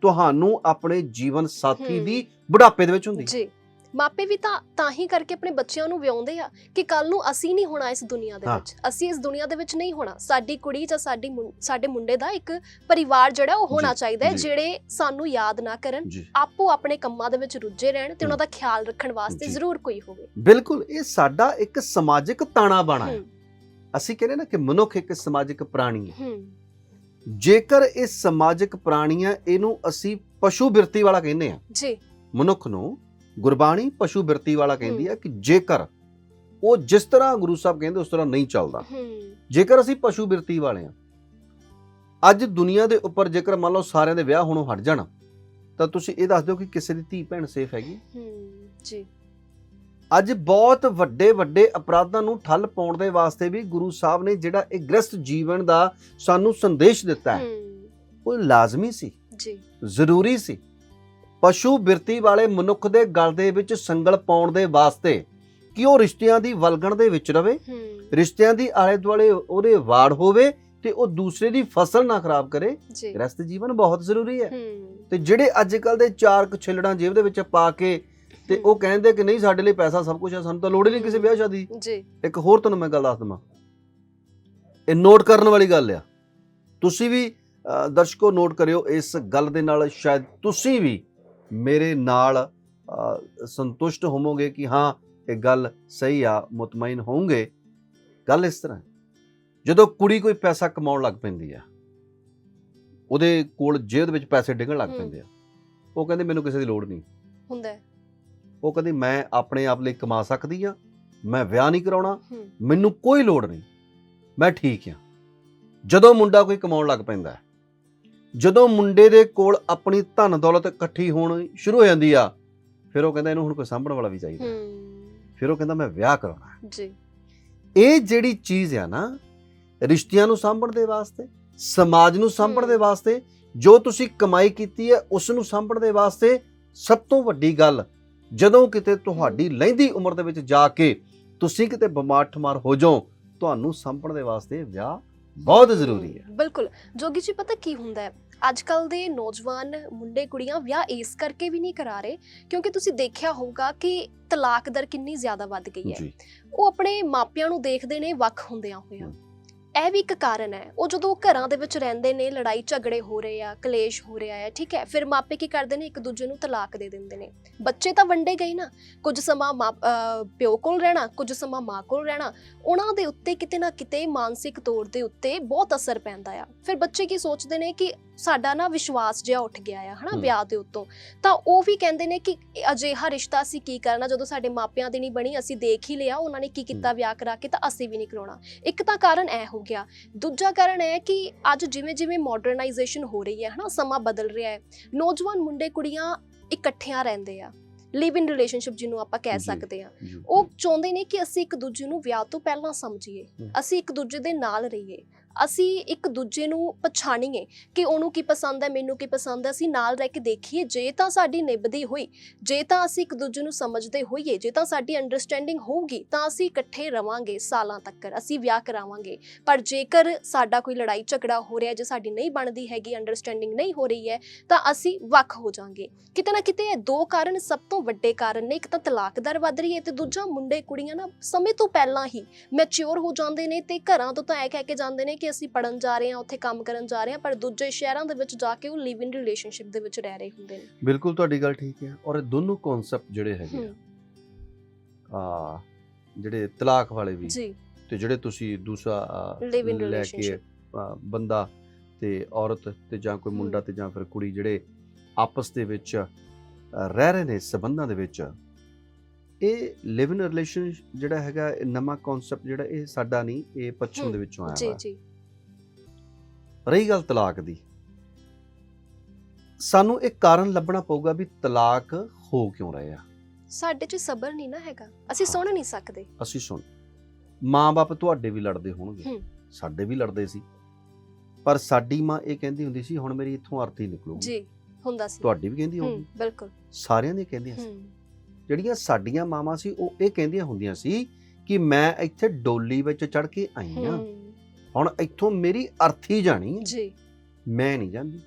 ਤੁਹਾਨੂੰ ਆਪਣੇ ਜੀਵਨ ਸਾਥੀ ਹਮ। ਦੀ ਬੁਢਾਪੇ ਦੇ ਵਿੱਚ ਹੁੰਦੀ। ਜੀ। ਮਾਪੇ ਵੀ ਤਾਂ ਤਾਂ ਹੀ ਕਰਕੇ ਆਪਣੇ ਬੱਚਿਆਂ ਨੂੰ ਵਿਆਉਂਦੇ ਆ ਕਿ ਕੱਲ ਨੂੰ ਅਸੀਂ ਨਹੀਂ ਹੋਣਾ ਇਸ ਦੁਨੀਆ ਦੇ ਹਾਂ। ਵਿੱਚ। ਅਸੀਂ ਇਸ ਦੁਨੀਆ ਦੇ ਵਿੱਚ ਨਹੀਂ ਹੋਣਾ। ਸਾਡੀ ਕੁੜੀ ਜਾਂ ਸਾਡੀ ਮੁੰ- ਸਾਡੇ ਮੁੰਡੇ ਦਾ ਇੱਕ ਪਰਿਵਾਰ ਜਿਹੜਾ ਉਹ ਹੋਣਾ ਜੀ, ਚਾਹੀਦਾ ਹੈ ਜੀ। ਜਿਹੜੇ ਸਾਨੂੰ ਯਾਦ ਨਾ ਕਰਨ ਜੀ। ਆਪੋ ਆਪਣੇ ਕੰਮਾਂ ਦੇ ਵਿੱਚ ਰੁੱਝੇ ਰਹਿਣ ਤੇ ਉਹਨਾਂ ਦਾ ਖਿਆਲ ਰੱਖਣ ਵਾਸਤੇ ਜੀ। ਜ਼ਰੂਰ ਕੋਈ ਹੋਵੇ। ਬਿਲਕੁਲ ਇਹ ਸਾਡਾ ਇੱਕ ਸਮਾਜਿਕ ਤਾਣਾ ਬਾਣਾ ਹੈ। ਹਮ, ਅਸੀਂ ਕਹਿੰਦੇ ਨਾ ਕਿ ਮਨੁੱਖ ਇੱਕ ਸਮਾਜਿਕ ਪ੍ਰਾਣੀ ਹੈ। ਜੇਕਰ ਇਹ ਸਮਾਜਿਕ ਪ੍ਰਾਣੀ ਹੈ ਇਹਨੂੰ ਅਸੀਂ ਪਸ਼ੂ ਬਿਰਤੀ ਵਾਲਾ ਕਹਿੰਦੇ ਆ ਜੀ। ਮਨੁੱਖ ਨੂੰ ਗੁਰਬਾਣੀ ਪਸ਼ੂ ਬਿਰਤੀ ਵਾਲਾ ਕਹਿੰਦੀ ਹੈ। ਕਿ ਜੇਕਰ ਉਹ ਜਿਸ ਤਰ੍ਹਾਂ ਗੁਰੂ ਸਾਹਿਬ ਕਹਿੰਦੇ ਉਸ ਤਰ੍ਹਾਂ ਨਹੀਂ ਚੱਲਦਾ। ਜੇਕਰ ਅਸੀਂ ਪਸ਼ੂ ਬਿਰਤੀ ਵਾਲੇ ਆ ਅੱਜ ਦੁਨੀਆ ਦੇ ਉੱਪਰ ਜੇਕਰ ਮੰਨ ਲਓ ਸਾਰਿਆਂ ਦੇ ਵਿਆਹ ਹੋਣੋਂ ਹਟ ਜਾਣ ਤਾਂ ਤੁਸੀਂ ਇਹ ਦੱਸ ਦਿਓ ਕਿ ਕਿਸੇ ਦੀ ਧੀ ਭੈਣ ਸੇਫ ਹੈਗੀ? ਜੀ। ਅੱਜ ਬਹੁਤ ਵੱਡੇ ਵੱਡੇ ਅਪਰਾਧਾਂ ਨੂੰ ਠੱਲ ਪਾਉਣ ਦੇ ਵਾਸਤੇ ਵੀ ਗੁਰੂ ਸਾਹਿਬ ਨੇ ਜਿਹੜਾ ਇਹ ਗ੍ਰਸਤ ਜੀਵਨ ਦਾ ਸਾਨੂੰ ਸੰਦੇਸ਼ ਦਿੱਤਾ ਹੈ ਉਹ ਲਾਜ਼ਮੀ ਸੀ। ਜੀ। ਜ਼ਰੂਰੀ ਸੀ। ਪਸ਼ੂ ਬਿਰਤੀ ਵਾਲੇ ਮਨੁੱਖ ਦੇ ਗਲ ਦੇ ਵਿੱਚ ਸੰਗਲ ਪਾਉਣ ਦੇ ਵਾਸਤੇ ਕਿ ਉਹ ਰਿਸ਼ਤਿਆਂ ਦੀ ਵਲਗਣ ਦੇ ਵਿੱਚ ਰਵੇ ਰਿਸ਼ਤਿਆਂ ਦੀ ਆਲੇ ਦੁਆਲੇ ਉਹਦੇ ਵਾੜ ਹੋਵੇ ਤੇ ਉਹ ਦੂਸਰੇ ਦੀ ਫਸਲ ਨਾ ਖਰਾਬ ਕਰੇ ਜੀ। ਗ੍ਰਸਤ ਜੀਵਨ ਬਹੁਤ ਜ਼ਰੂਰੀ ਹੈ। ਤੇ ਜਿਹੜੇ ਅੱਜ ਕੱਲ ਦੇ ਚਾਰ ਕੁ ਛਿਲੜਾਂ ਜੇਬ ਦੇ ਵਿੱਚ ਪਾ ਕੇ ਤੇ ਉਹ ਕਹਿੰਦੇ ਕਿ ਨਹੀਂ ਸਾਡੇ ਲਈ ਪੈਸਾ ਸਭ ਕੁਝ ਹੈ ਸਾਨੂੰ ਤਾਂ ਲੋੜ ਹੀ ਨਹੀਂ ਕਿਸੇ ਵਿਆਹ ਸ਼ਾਦੀ ਦੀ। ਜੀ ਇੱਕ ਹੋਰ ਤੁਹਾਨੂੰ ਮੈਂ ਗੱਲ ਦੱਸ ਦਵਾਂ ਇਹ ਨੋਟ ਕਰਨ ਵਾਲੀ ਗੱਲ ਆ ਤੁਸੀਂ ਵੀ ਦਰਸ਼ਕੋ ਨੋਟ ਕਰਿਓ ਇਸ ਗੱਲ ਦੇ ਨਾਲ ਸ਼ਾਇਦ ਤੁਸੀਂ ਵੀ ਮੇਰੇ ਨਾਲ ਸੰਤੁਸ਼ਟ ਹੋਵੋਗੇ ਕਿ ਹਾਂ ਇਹ ਗੱਲ ਸਹੀ ਆ ਮੁਤਮਈਨ ਹੋਵੋਗੇ ਗੱਲ ਇਸ ਤਰ੍ਹਾਂ ਹੈ। ਜਦੋਂ ਕੁੜੀ ਕੋਈ ਪੈਸਾ ਕਮਾਉਣ ਲੱਗ ਪੈਂਦੀ ਆ ਉਹਦੇ ਕੋਲ ਜੇਬ ਦੇ ਵਿੱਚ ਪੈਸੇ ਡਿੱਗਣ ਲੱਗ ਹੂੰ। ਪੈਂਦੇ ਆ ਉਹ ਕਹਿੰਦੇ ਮੈਨੂੰ ਕਿਸੇ ਦੀ ਲੋੜ ਨਹੀਂ ਹੁੰਦਾ ਹੈ ਉਹ ਕਹਿੰਦੀ ਮੈਂ ਆਪਣੇ ਆਪ ਲਈ ਕਮਾ ਸਕਦੀ ਆ ਮੈਂ ਵਿਆਹ ਨਹੀਂ ਕਰਾਉਣਾ ਮੈਨੂੰ ਕੋਈ ਲੋੜ ਨਹੀਂ। ਮੈਂ ਠੀਕ ਹਾਂ। ਜਦੋਂ ਮੁੰਡਾ ਕੋਈ ਕਮਾਉਣ ਲੱਗ ਪੈਂਦਾ ਜਦੋਂ ਮੁੰਡੇ ਦੇ ਕੋਲ ਆਪਣੀ ਧਨ ਦੌਲਤ ਇਕੱਠੀ ਹੋਣੀ ਸ਼ੁਰੂ ਹੋ ਜਾਂਦੀ ਆ ਫਿਰ ਉਹ ਕਹਿੰਦਾ ਇਹਨੂੰ ਹੁਣ ਕੋਈ ਸਾਂਭਣ ਵਾਲਾ ਵੀ ਚਾਹੀਦਾ ਫਿਰ ਉਹ ਕਹਿੰਦਾ ਮੈਂ ਵਿਆਹ ਕਰਾਉਣਾ। ਜੀ। ਇਹ ਜਿਹੜੀ ਚੀਜ਼ ਆ ਨਾ ਰਿਸ਼ਤਿਆਂ ਨੂੰ ਸਾਂਭਣ ਦੇ ਵਾਸਤੇ ਸਮਾਜ ਨੂੰ ਸਾਂਭਣ ਦੇ। ਵਾਸਤੇ ਜੋ ਤੁਸੀਂ ਕਮਾਈ ਕੀਤੀ ਹੈ ਉਸ ਨੂੰ ਸਾਂਭਣ ਦੇ ਵਾਸਤੇ ਸਭ ਤੋਂ ਵੱਡੀ ਗੱਲ ਜਦੋਂ ਕਿਤੇ ਤੁਹਾਡੀ ਲਹਿੰਦੀ ਉਮਰ ਦੇ ਵਿੱਚ ਜਾ ਕੇ ਤੁਸੀਂ ਕਿਤੇ ਬਿਮਾਰ ਠਮਾਰ ਹੋ ਜਾਓ ਤੁਹਾਨੂੰ ਸਾਂਭਣ ਦੇ ਵਾਸਤੇ ਵਿਆਹ ਬਹੁਤ ਜ਼ਰੂਰੀ ਹੈ। ਬਿਲਕੁਲ। ਜੋਗੀ ਜੀ ਪਤਾ ਕੀ ਹੁੰਦਾ ਹੈ? ਅੱਜ ਕੱਲ ਦੇ ਨੌਜਵਾਨ ਮੁੰਡੇ ਕੁੜੀਆਂ ਵਿਆਹ ਇਸ ਕਰਕੇ ਵੀ ਨਹੀਂ ਕਰਾ ਰਹੇ ਕਿਉਂਕਿ ਤੁਸੀਂ ਦੇਖਿਆ ਹੋਊਗਾ ਕਿ ਤਲਾਕ ਦਰ ਕਿੰਨੀ ਜ਼ਿਆਦਾ ਵੱਧ ਗਈ ਹੈ। ਜੀ। ਉਹ ਆਪਣੇ ਮਾਪਿਆਂ ਨੂੰ ਦੇਖਦੇ ਨੇ ਵੱਖ ਹੁੰਦਿਆਂ ਹੋਇਆਂ। ਇਹ ਵੀ ਇੱਕ ਕਾਰਨ ਹੈ। ਉਹ ਜਦੋਂ ਘਰਾਂ ਦੇ ਵਿੱਚ ਰਹਿੰਦੇ ਨੇ ਲੜਾਈ ਝਗੜੇ ਹੋ ਰਹੇ ਆ ਕਲੇਸ਼ ਹੋ ਰਿਹਾ ਹੈ ਠੀਕ ਹੈ ਫਿਰ ਮਾਪੇ ਕੀ ਕਰਦੇ ਨੇ? ਇੱਕ ਦੂਜੇ ਨੂੰ ਤਲਾਕ ਦੇ ਦਿੰਦੇ ਨੇ। ਬੱਚੇ ਤਾਂ ਵੰਡੇ ਗਏ ਨਾ। ਕੁਝ ਸਮਾਂ ਪਿਓ ਕੋਲ ਰਹਿਣਾ ਕੁਝ ਸਮਾਂ ਮਾਂ ਕੋਲ ਰਹਿਣਾ। ਉਹਨਾਂ ਦੇ ਉੱਤੇ ਕਿਤੇ ਨਾ ਕਿਤੇ ਮਾਨਸਿਕ ਤੌਰ ਦੇ ਉੱਤੇ ਬਹੁਤ ਅਸਰ ਪੈਂਦਾ ਆ। ਫਿਰ ਬੱਚੇ ਕੀ ਸੋਚਦੇ ਨੇ ਕਿ ਸਾਡਾ ਨਾ ਵਿਸ਼ਵਾਸ ਜਿਹਾ ਉੱਠ ਗਿਆ ਆ ਹਨਾ। ਵਿਆਹ ਦੇ ਉੱਤੋਂ। ਤਾਂ ਉਹ ਵੀ ਕਹਿੰਦੇ ਨੇ ਕਿ ਅਜਿਹਾ ਰਿਸ਼ਤਾ ਅਸੀਂ ਕੀ ਕਰਨਾ? ਜਦੋਂ ਸਾਡੇ ਮਾਪਿਆਂ ਦੀ ਨਹੀਂ ਬਣੀ ਅਸੀਂ ਦੇਖ ਹੀ ਲਿਆ ਉਹਨਾਂ ਨੇ ਕੀ ਕੀਤਾ ਵਿਆਹ ਕਰਾ ਕੇ ਤਾਂ ਅਸੀਂ ਵੀ ਨਹੀਂ ਕਰਾਉਣਾ। ਇੱਕ ਤਾਂ ਕਾਰਨ ਇਹ ਹੋ ਗਿਆ ਦੂਜਾ ਕਾਰਨ ਹੈ ਕਿ ਅੱਜ ਜਿਵੇਂ ਜਿਵੇਂ ਮਾਡਰਨਾਈਜੇਸ਼ਨ ਹੋ ਰਹੀ ਹੈ ਹਨਾ ਸਮਾਂ ਬਦਲ ਰਿਹਾ ਹੈ ਨੌਜਵਾਨ ਮੁੰਡੇ ਕੁੜੀਆਂ ਇਕੱਠਿਆਂ ਰਹਿੰਦੇ ਆ ਲਿਵ ਇਨ ਰਿਲੇਸ਼ਨਸ਼ਿਪ ਜਿਹਨੂੰ ਆਪਾਂ ਕਹਿ। ਸਕਦੇ ਆ। ਉਹ ਚਾਹੁੰਦੇ ਨੇ ਕਿ ਅਸੀਂ ਇੱਕ ਦੂਜੇ ਨੂੰ ਵਿਆਹ ਤੋਂ ਪਹਿਲਾਂ ਸਮਝੀਏ। ਅਸੀਂ ਇੱਕ ਦੂਜੇ ਦੇ ਨਾਲ ਰਹੀਏ ਅਸੀਂ ਇੱਕ ਦੂਜੇ ਨੂੰ ਪਛਾਣੀਏ ਕਿ ਉਹਨੂੰ ਕੀ ਪਸੰਦ ਹੈ, ਮੈਨੂੰ ਕੀ ਪਸੰਦ ਹੈ, ਅਸੀਂ ਨਾਲ ਰਹਿ ਕੇ ਦੇਖੀਏ। ਜੇ ਤਾਂ ਸਾਡੀ ਨਿਭਦੀ ਹੋਈ, ਜੇ ਤਾਂ ਅਸੀਂ ਇੱਕ ਦੂਜੇ ਨੂੰ ਸਮਝਦੇ ਹੋਈਏ, ਜੇ ਤਾਂ ਸਾਡੀ ਅੰਡਰਸਟੈਂਡਿੰਗ ਹੋਊਗੀ, ਤਾਂ ਅਸੀਂ ਇਕੱਠੇ ਰਵਾਂਗੇ ਸਾਲਾਂ ਤੱਕ, ਅਸੀਂ ਵਿਆਹ ਕਰਾਵਾਂਗੇ। ਪਰ ਜੇਕਰ ਸਾਡਾ ਕੋਈ ਲੜਾਈ ਝਗੜਾ ਹੋ ਰਿਹਾ ਜੇ ਸਾਡੀ ਨਹੀਂ ਬਣਦੀ ਹੈਗੀ ਅੰਡਰਸਟੈਂਡਿੰਗ ਨਹੀਂ ਹੋ ਰਹੀ ਹੈ, ਤਾਂ ਅਸੀਂ ਵੱਖ ਹੋ ਜਾਾਂਗੇ। ਕਿਤੇ ਨਾ ਕਿਤੇ ਇਹ ਦੋ ਕਾਰਨ ਸਭ ਤੋਂ ਵੱਡੇ ਕਾਰਨ ਨੇ, ਇੱਕ ਤਾਂ ਤਲਾਕ ਦਰ ਵੱਧ ਰਹੀ ਹੈ ਤੇ ਦੂਜਾ ਮੁੰਡੇ ਕੁੜੀਆਂ ਨਾ ਸਮੇਂ ਤੋਂ ਪਹਿਲਾਂ ਹੀ ਮੈਚੁਰ ਹੋ ਜਾਂਦੇ ਨੇ ਤੇ ਘਰਾਂ ਤੋਂ ਤਾਂ ਇਹ ਕਹਿ ਕੇ ਜਾਂਦੇ ਨੇ ਕਿ ਅਸੀਂ ਪੜਨ ਜਾ ਰਹੇ ਹਾਂ ਉੱਥੇ ਕੰਮ ਕਰਨ ਜਾ ਰਹੇ ਹਾਂ ਪਰ ਦੂਜੇ ਸ਼ਹਿਰਾਂ ਦੇ ਵਿੱਚ ਜਾ ਕੇ ਉਹ ਲਿਵ ਇਨ ਰਿਲੇਸ਼ਨਸ਼ਿਪ ਦੇ ਵਿੱਚ ਰਹਿ ਰਹੇ ਹੁੰਦੇ ਨੇ। ਬਿਲਕੁਲ ਤੁਹਾਡੀ ਗੱਲ ਠੀਕ ਹੈ ਔਰ ਇਹ ਦੋਨੋਂ ਕਨਸੈਪਟ ਜਿਹੜੇ ਹੈਗੇ ਆ ਆ ਜਿਹੜੇ ਤਲਾਕ ਵਾਲੇ ਵੀ ਜੀ। ਤੇ ਜਿਹੜੇ ਤੁਸੀਂ ਦੂਸਰਾ ਲੈ ਕੇ ਬੰਦਾ ਤੇ ਔਰਤ ਤੇ ਜਾਂ ਕੋਈ ਮੁੰਡਾ। ਤੇ ਜਾਂ ਫਿਰ ਕੁੜੀ ਜਿਹੜੇ ਆਪਸ ਦੇ ਵਿੱਚ ਰਹਿ ਰਹੇ ਨੇ ਸਬੰਧਾਂ ਦੇ ਵਿੱਚ ਇਹ ਲਿਵ ਇਨ ਰਿਲੇਸ਼ਨ ਜਿਹੜਾ ਹੈਗਾ ਨਵਾਂ ਕਨਸੈਪਟ ਜਿਹੜਾ ਇਹ ਸਾਡਾ ਨਹੀਂ ਇਹ ਪੱਛਮ ਦੇ ਵਿੱਚੋਂ ਆਇਆ ਜੀ ਵਾ ਜੀ। ਰਹੀ ਗੱਲ ਤਲਾਕ ਦੀ। ਸਾਨੂੰ ਇੱਕ ਕਾਰਨ ਲੱਭਣਾ ਪਊਗਾ ਵੀ ਤਲਾਕ ਹੋ ਕਿਉਂ ਰਿਹਾ ਸਾਡੇ 'ਚ ਸਬਰ ਨਹੀਂ ਨਾ ਹੈਗਾ। ਅਸੀਂ ਸੁਣ ਨਹੀਂ ਸਕਦੇ। ਅਸੀਂ ਸੁਣ। ਮਾਂ-ਬਾਪ ਤੁਹਾਡੇ ਵੀ ਲੜਦੇ ਹੋਣਗੇ। ਹੂੰ। ਸਾਡੇ ਵੀ ਲੜਦੇ ਸੀ। ਪਰ ਸਾਡੀ ਮਾਂ ਇਹ ਕਹਿੰਦੀ ਹੁੰਦੀ ਸੀ ਹੁਣ ਮੇਰੀ ਇੱਥੋਂ ਅਰਥੀ ਨਿਕਲੂਗੀ। ਜੀ ਹੁੰਦਾ ਸੀ। ਤੁਹਾਡੀ ਵੀ ਕਹਿੰਦੀ ਹੂੰ ਹੋਊਗੀ ਬਿਲਕੁਲ। ਸਾਰਿਆਂ ਦੀ ਕਹਿੰਦੀਆਂ ਸੀ। ਹੂੰ। ਜਿਹੜੀਆਂ ਸਾਡੀਆਂ ਮਾਵਾਂ ਸੀ ਉਹ ਇਹ ਕਹਿੰਦੀਆਂ ਹੁੰਦੀਆਂ ਸੀ ਕਿ ਮੈਂ ਇੱਥੇ ਡੋਲੀ ਵਿੱਚ ਚੜ ਕੇ ਆਈ ਹਾਂ। ਹੂੰ। ਹੁਣ ਇੱਥੋਂ ਮੇਰੀ ਅਰਥੀ ਜਾਣੀ ਹੈ। ਜੀ। ਮੈਂ ਨਹੀਂ ਜਾਂਦੀ।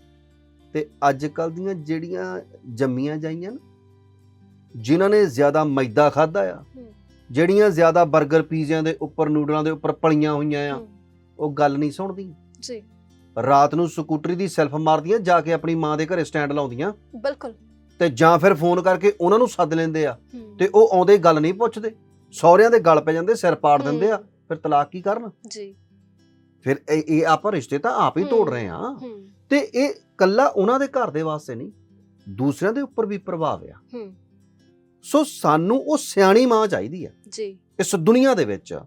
ਤੇ ਅੱਜ ਕੱਲ ਦੀਆਂ ਜਿਹੜੀਆਂ ਜੰਮੀਆਂ ਜਾਈਆਂ ਨਾ ਜਿਨ੍ਹਾਂ ਨੇ ਜ਼ਿਆਦਾ ਮੈਦਾ ਖਾਦਾ ਆ। ਜਿਹੜੀਆਂ ਜ਼ਿਆਦਾ 버ਗਰ ਪੀਜ਼ਿਆਂ ਦੇ ਉੱਪਰ ਨੂਡਲਾਂ ਦੇ ਉੱਪਰ ਪਲੀਆਂ ਹੋਈਆਂ ਆ ਉਹ ਗੱਲ ਨਹੀਂ ਸੁਣਦੀ। ਜੀ। ਰਾਤ ਨੂੰ ਸਕੂਟਰੀ ਦੀ ਸੈਲਫ ਮਾਰਦੀਆਂ ਜਾ ਕੇ ਆਪਣੀ ਮਾਂ ਦੇ ਘਰੇ ਸਟੈਂਡ ਲਾਉਂਦੀਆਂ। ਬਿਲਕੁਲ। ਤੇ ਜਾਂ ਫਿਰ ਫੋਨ ਕਰਕੇ ਉਹਨਾਂ ਨੂੰ ਸੱਦ ਲੈਂਦੇ ਆ। ਤੇ ਉਹ ਆਉਂਦੇ ਗੱਲ ਨਹੀਂ ਪੁੱਛਦੇ। ਸਹੁਰਿਆਂ ਦੇ ਗੱਲ ਪੈ ਜਾਂਦੇ ਸਿਰ ਪਾੜ ਦਿੰਦੇ ਆ। ਫਿਰ ਤਲਾਕ ਕੀ ਕਰਨ? ਜੀ। ਫਿਰ ਇਹ ਇਹ ਆਪਾਂ ਰਿਸ਼ਤੇ ਤਾਂ ਆਪ ਹੀ ਤੋੜ। ਰਹੇ ਆ ਤੇ ਇਹ ਕੱਲਾ ਉਹਨਾਂ ਦੇ ਘਰ ਦੇ ਵਾਸਤੇ ਨਹੀਂ ਦੂਸਰਿਆਂ ਦੇ ਉੱਪਰ ਵੀ ਪ੍ਰਭਾਵ ਆ। ਸੋ ਸਾਨੂੰ ਉਹ ਸਿਆਣੀ ਮਾਂ ਚਾਹੀਦੀ ਆ। ਜੀ। ਇਸ ਦੁਨੀਆ ਦੇ ਵਿੱਚ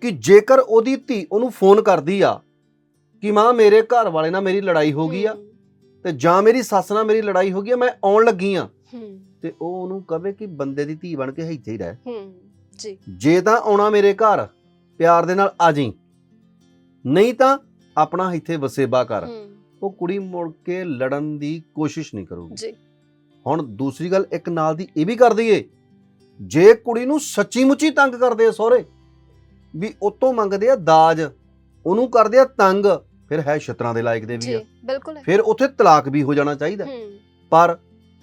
ਕਿ ਜੇਕਰ ਉਹਦੀ ਧੀ ਉਹਨੂੰ ਫੋਨ ਕਰਦੀ ਆ ਕਿ ਮਾਂ ਮੇਰੇ ਘਰ ਵਾਲੇ ਨਾਲ ਮੇਰੀ ਲੜਾਈ ਹੋ ਗਈ ਆ ਤੇ ਜਾਂ ਮੇਰੀ ਸੱਸ ਨਾਲ ਮੇਰੀ ਲੜਾਈ ਹੋ ਗਈ ਆ ਮੈਂ ਆਉਣ ਲੱਗੀ ਆ। ਹੂੰ। ਤੇ ਉਹ ਉਹਨੂੰ ਕਵੇ ਕਿ ਬੰਦੇ ਦੀ ਧੀ ਬਣ ਕੇ ਇੱਥੇ ਹੀ ਰਹਿ। ਹੂੰ। ਜੀ। ਜੇ ਤਾਂ ਆਉਣਾ ਮੇਰੇ ਘਰ ਪਿਆਰ ਦੇ ਨਾਲ ਆ ਜਾਈਂ। ਨਹੀਂ ਤਾਂ ਆਪਣਾ ਇੱਥੇ ਵਸੇਬਾ ਕਰ। ਉਹ ਕੁੜੀ ਮੁੜ ਕੇ ਲੜਨ ਦੀ ਕੋਸ਼ਿਸ਼ ਨਹੀਂ ਕਰੂਗੀ। ਜੀ। ਹੁਣ ਦੂਸਰੀ ਗੱਲ ਇੱਕ ਨਾਲ ਦੀ ਇਹ ਵੀ ਕਰ ਦਈਏ ਜੇ ਕੁੜੀ ਨੂੰ ਸੱਚੀ ਮੁੱਚੀ ਤੰਗ ਕਰਦੇ ਆ ਸਹੁਰੇ ਵੀ ਉਤੋਂ ਮੰਗਦੇ ਆ ਦਾਜ ਉਹਨੂੰ ਕਰਦੇ ਆ ਤੰਗ ਫਿਰ ਹੈ ਛਤਰਾਂ ਦੇ ਲਾਇਕ ਦੇ ਵੀ ਜੀ ਆ ਬਿਲਕੁਲ ਫਿਰ ਉੱਥੇ ਤਲਾਕ ਵੀ ਹੋ ਜਾਣਾ ਚਾਹੀਦਾ। ਪਰ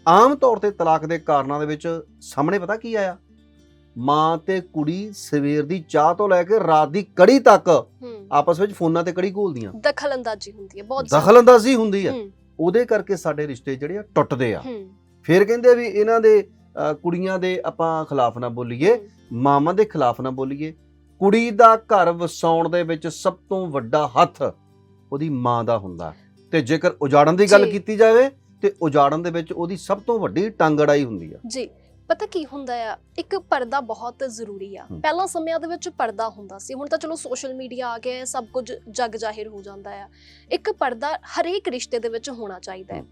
ਆਮ ਤੌਰ ਤੇ ਤਲਾਕ ਦੇ ਕਾਰਨਾਂ ਦੇ ਵਿੱਚ ਸਾਹਮਣੇ ਪਤਾ ਕੀ ਆਇਆ? ਮਾਂ ਤੇ ਕੁੜੀ ਸਵੇਰ ਦੀ ਚਾਹ ਤੋਂ ਲੈ ਕੇ ਰਾਤ ਦੀ ਕੜੀ ਤੱਕ ਆਪਸ ਵਿੱਚ ਫੋਨਾਂ ਤੇ ਕੜੀ ਘੋਲਦੀਆਂ। ਦਖਲ ਅੰਦਾਜ਼ੀ ਹੁੰਦੀ ਹੈ ਬਹੁਤ ਜ਼ਿਆਦਾ। ਦਖਲਅੰਦਾਜ਼ੀ ਹੁੰਦੀ ਹੂੰ। ਉਹਦੇ ਕਰਕੇ ਸਾਡੇ ਰਿਸ਼ਤੇ ਜਿਹੜੇ ਆ ਟੁੱਟਦੇ ਆ। ਫਿਰ ਕਹਿੰਦੇ ਵੀ ਇਹਨਾਂ ਦੇ ਕੁੜੀਆਂ ਦੇ ਆਪਾਂ ਖਿਲਾਫ ਨਾ ਬੋਲੀਏ ਮਾਵਾਂ ਦੇ ਖਿਲਾਫ ਨਾ ਬੋਲੀਏ। ਕੁੜੀ ਦਾ ਘਰ ਵਸਾਉਣ ਦੇ ਵਿੱਚ ਸਭ ਤੋਂ ਵੱਡਾ ਹੱਥ ਉਹਦੀ ਮਾਂ ਦਾ ਹੁੰਦਾ। ਤੇ ਜੇਕਰ ਉਜਾੜਨ ਦੀ ਗੱਲ। ਕੀਤੀ ਜਾਵੇ ਤੇ ਉਜਾੜਨ ਦੇ ਵਿੱਚ ਉਹਦੀ ਸਭ ਤੋਂ ਵੱਡੀ ਟੰਗ ਅੜਾਈ ਹੁੰਦੀ ਆ। ਜੀ। ਪਤਾ ਕੀ ਹੁੰਦਾ ਆ? ਇੱਕ ਪਰਦਾ ਬਹੁਤ ਜ਼ਰੂਰੀ ਆ। ਪਹਿਲਾਂ ਸਮਿਆਂ ਦੇ ਵਿੱਚ ਪਰਦਾ ਹੁੰਦਾ ਸੀ। ਹੁਣ ਤਾਂ ਚਲੋ ਸੋਸ਼ਲ ਮੀਡੀਆ ਆ ਗਿਆ ਸਭ ਕੁਝ ਜਗ ਜ਼ਾਹਿਰ ਹੋ ਜਾਂਦਾ ਆ। ਇੱਕ ਪਰਦਾ ਹਰੇਕ ਰਿਸ਼ਤੇ ਦੇ ਵਿੱਚ ਹੋਣਾ ਚਾਹੀਦਾ ਹੈ।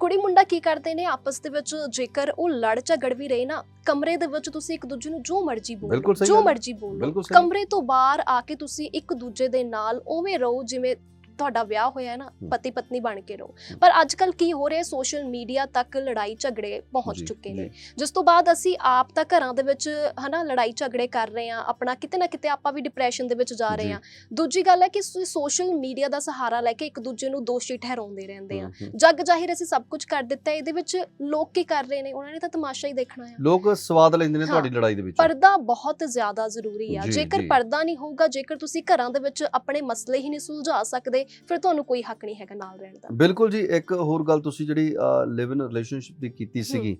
ਕੁੜੀ ਮੁੰਡਾ ਕੀ ਕਰਦੇ ਨੇ? ਆਪਸ ਦੇ ਵਿੱਚ ਜੇਕਰ ਉਹ ਲੜ ਝਗੜ ਵੀ ਰਹੇ ਨਾ ਕਮਰੇ ਦੇ ਵਿੱਚ ਤੁਸੀਂ ਇੱਕ ਦੂਜੇ ਨੂੰ ਜੋ ਮਰਜ਼ੀ ਬੋਲੋ ਜੋ। ਮਰਜ਼ੀ ਬੋਲੋ। ਕਮਰੇ ਤੋਂ ਬਾਹਰ ਆ ਕੇ ਤੁਸੀਂ ਇੱਕ ਦੂਜੇ ਦੇ ਨਾਲ ਉਵੇਂ ਰਹੋ ਜਿਵੇਂ ਤੁਹਾਡਾ ਵਿਆਹ ਹੋਇਆ ਹੈ ਨਾ ਹੂੰ। ਪਤੀ ਪਤਨੀ ਬਣ ਕੇ ਰਹੋ ਪਰ ਅੱਜ ਕੱਲ ਕੀ ਹੋ ਰਿਹਾ ਸੋਸ਼ਲ ਮੀਡੀਆ ਤੱਕ ਲੜਾਈ ਝਗੜੇ ਪਹੁੰਚ ਚੁੱਕੇ। ਨੇ ਜਿਸ ਤੋਂ ਬਾਅਦ ਅਸੀਂ ਆਪ ਤਾਂ ਘਰਾਂ ਦੇ ਵਿੱਚ ਹਨਾ ਲੜਾਈ ਝਗੜੇ ਕਰ ਰਹੇ ਆ ਆਪਣਾ ਕਿਤੇ ਨਾ ਕਿਤੇ ਆਪਾਂ ਵੀ ਡਿਪਰੈਸ਼ਨ ਦੇ ਵਿੱਚ ਜਾ ਰਹੇ। ਆ ਦੂਜੀ ਗੱਲ ਹੈ ਕਿ ਸੋਸ਼ਲ ਮੀਡੀਆ ਦਾ ਸਹਾਰਾ ਲੈ ਕੇ ਇੱਕ ਦੂਜੇ ਨੂੰ ਦੋਸ਼ੀ ਠਹਿਰਾਉਂਦੇ ਰਹਿੰਦੇ ਆ ਹੂੰ, ਹੂੰ। ਜੱਗ ਜ਼ਾਹਿਰ ਅਸੀਂ ਸਭ ਕੁਝ ਕਰ ਦਿੱਤਾ ਹੈ, ਇਹਦੇ ਵਿੱਚ ਲੋਕ ਕੀ ਕਰ ਰਹੇ ਨੇ ਉਹਨਾਂ ਨੇ ਤਾਂ ਤਮਾਸ਼ਾ ਹੀ ਦੇਖਣਾ ਆ ਲੋਕ ਸਵਾਦ ਲੈਂਦੇ ਨੇ ਹਾਂ। ਤੁਹਾਡੀ ਲੜਾਈ ਦੇ ਵਿੱਚ ਪਰਦਾ ਬਹੁਤ ਜ਼ਿਆਦਾ ਜ਼ਰੂਰੀ ਆ ਜੇਕਰ। ਪਰਦਾ ਨਹੀਂ ਹੋਊਗਾ ਜੇਕਰ ਤੁਸੀਂ ਘਰਾਂ ਦੇ ਵਿੱਚ ਆਪਣੇ ਮਸਲੇ ਹੀ ਨਹੀਂ ਸੁਲਝਾ ਸਕਦੇ ਫਿਰ ਤੁਹਾਨੂੰ ਕੋਈ ਹੱਕ ਨਹੀਂ ਹੈਗਾ ਨਾਲ ਰਹਿਣ ਦਾ। ਬਿਲਕੁਲ ਜੀ ਇੱਕ ਹੋਰ ਗੱਲ ਤੁਸੀਂ ਜਿਹੜੀ ਲਿਵ ਇਨ ਰਿਲੇਸ਼ਨਸ਼ਿਪ ਦੀ ਕੀਤੀ ਸੀਗੀ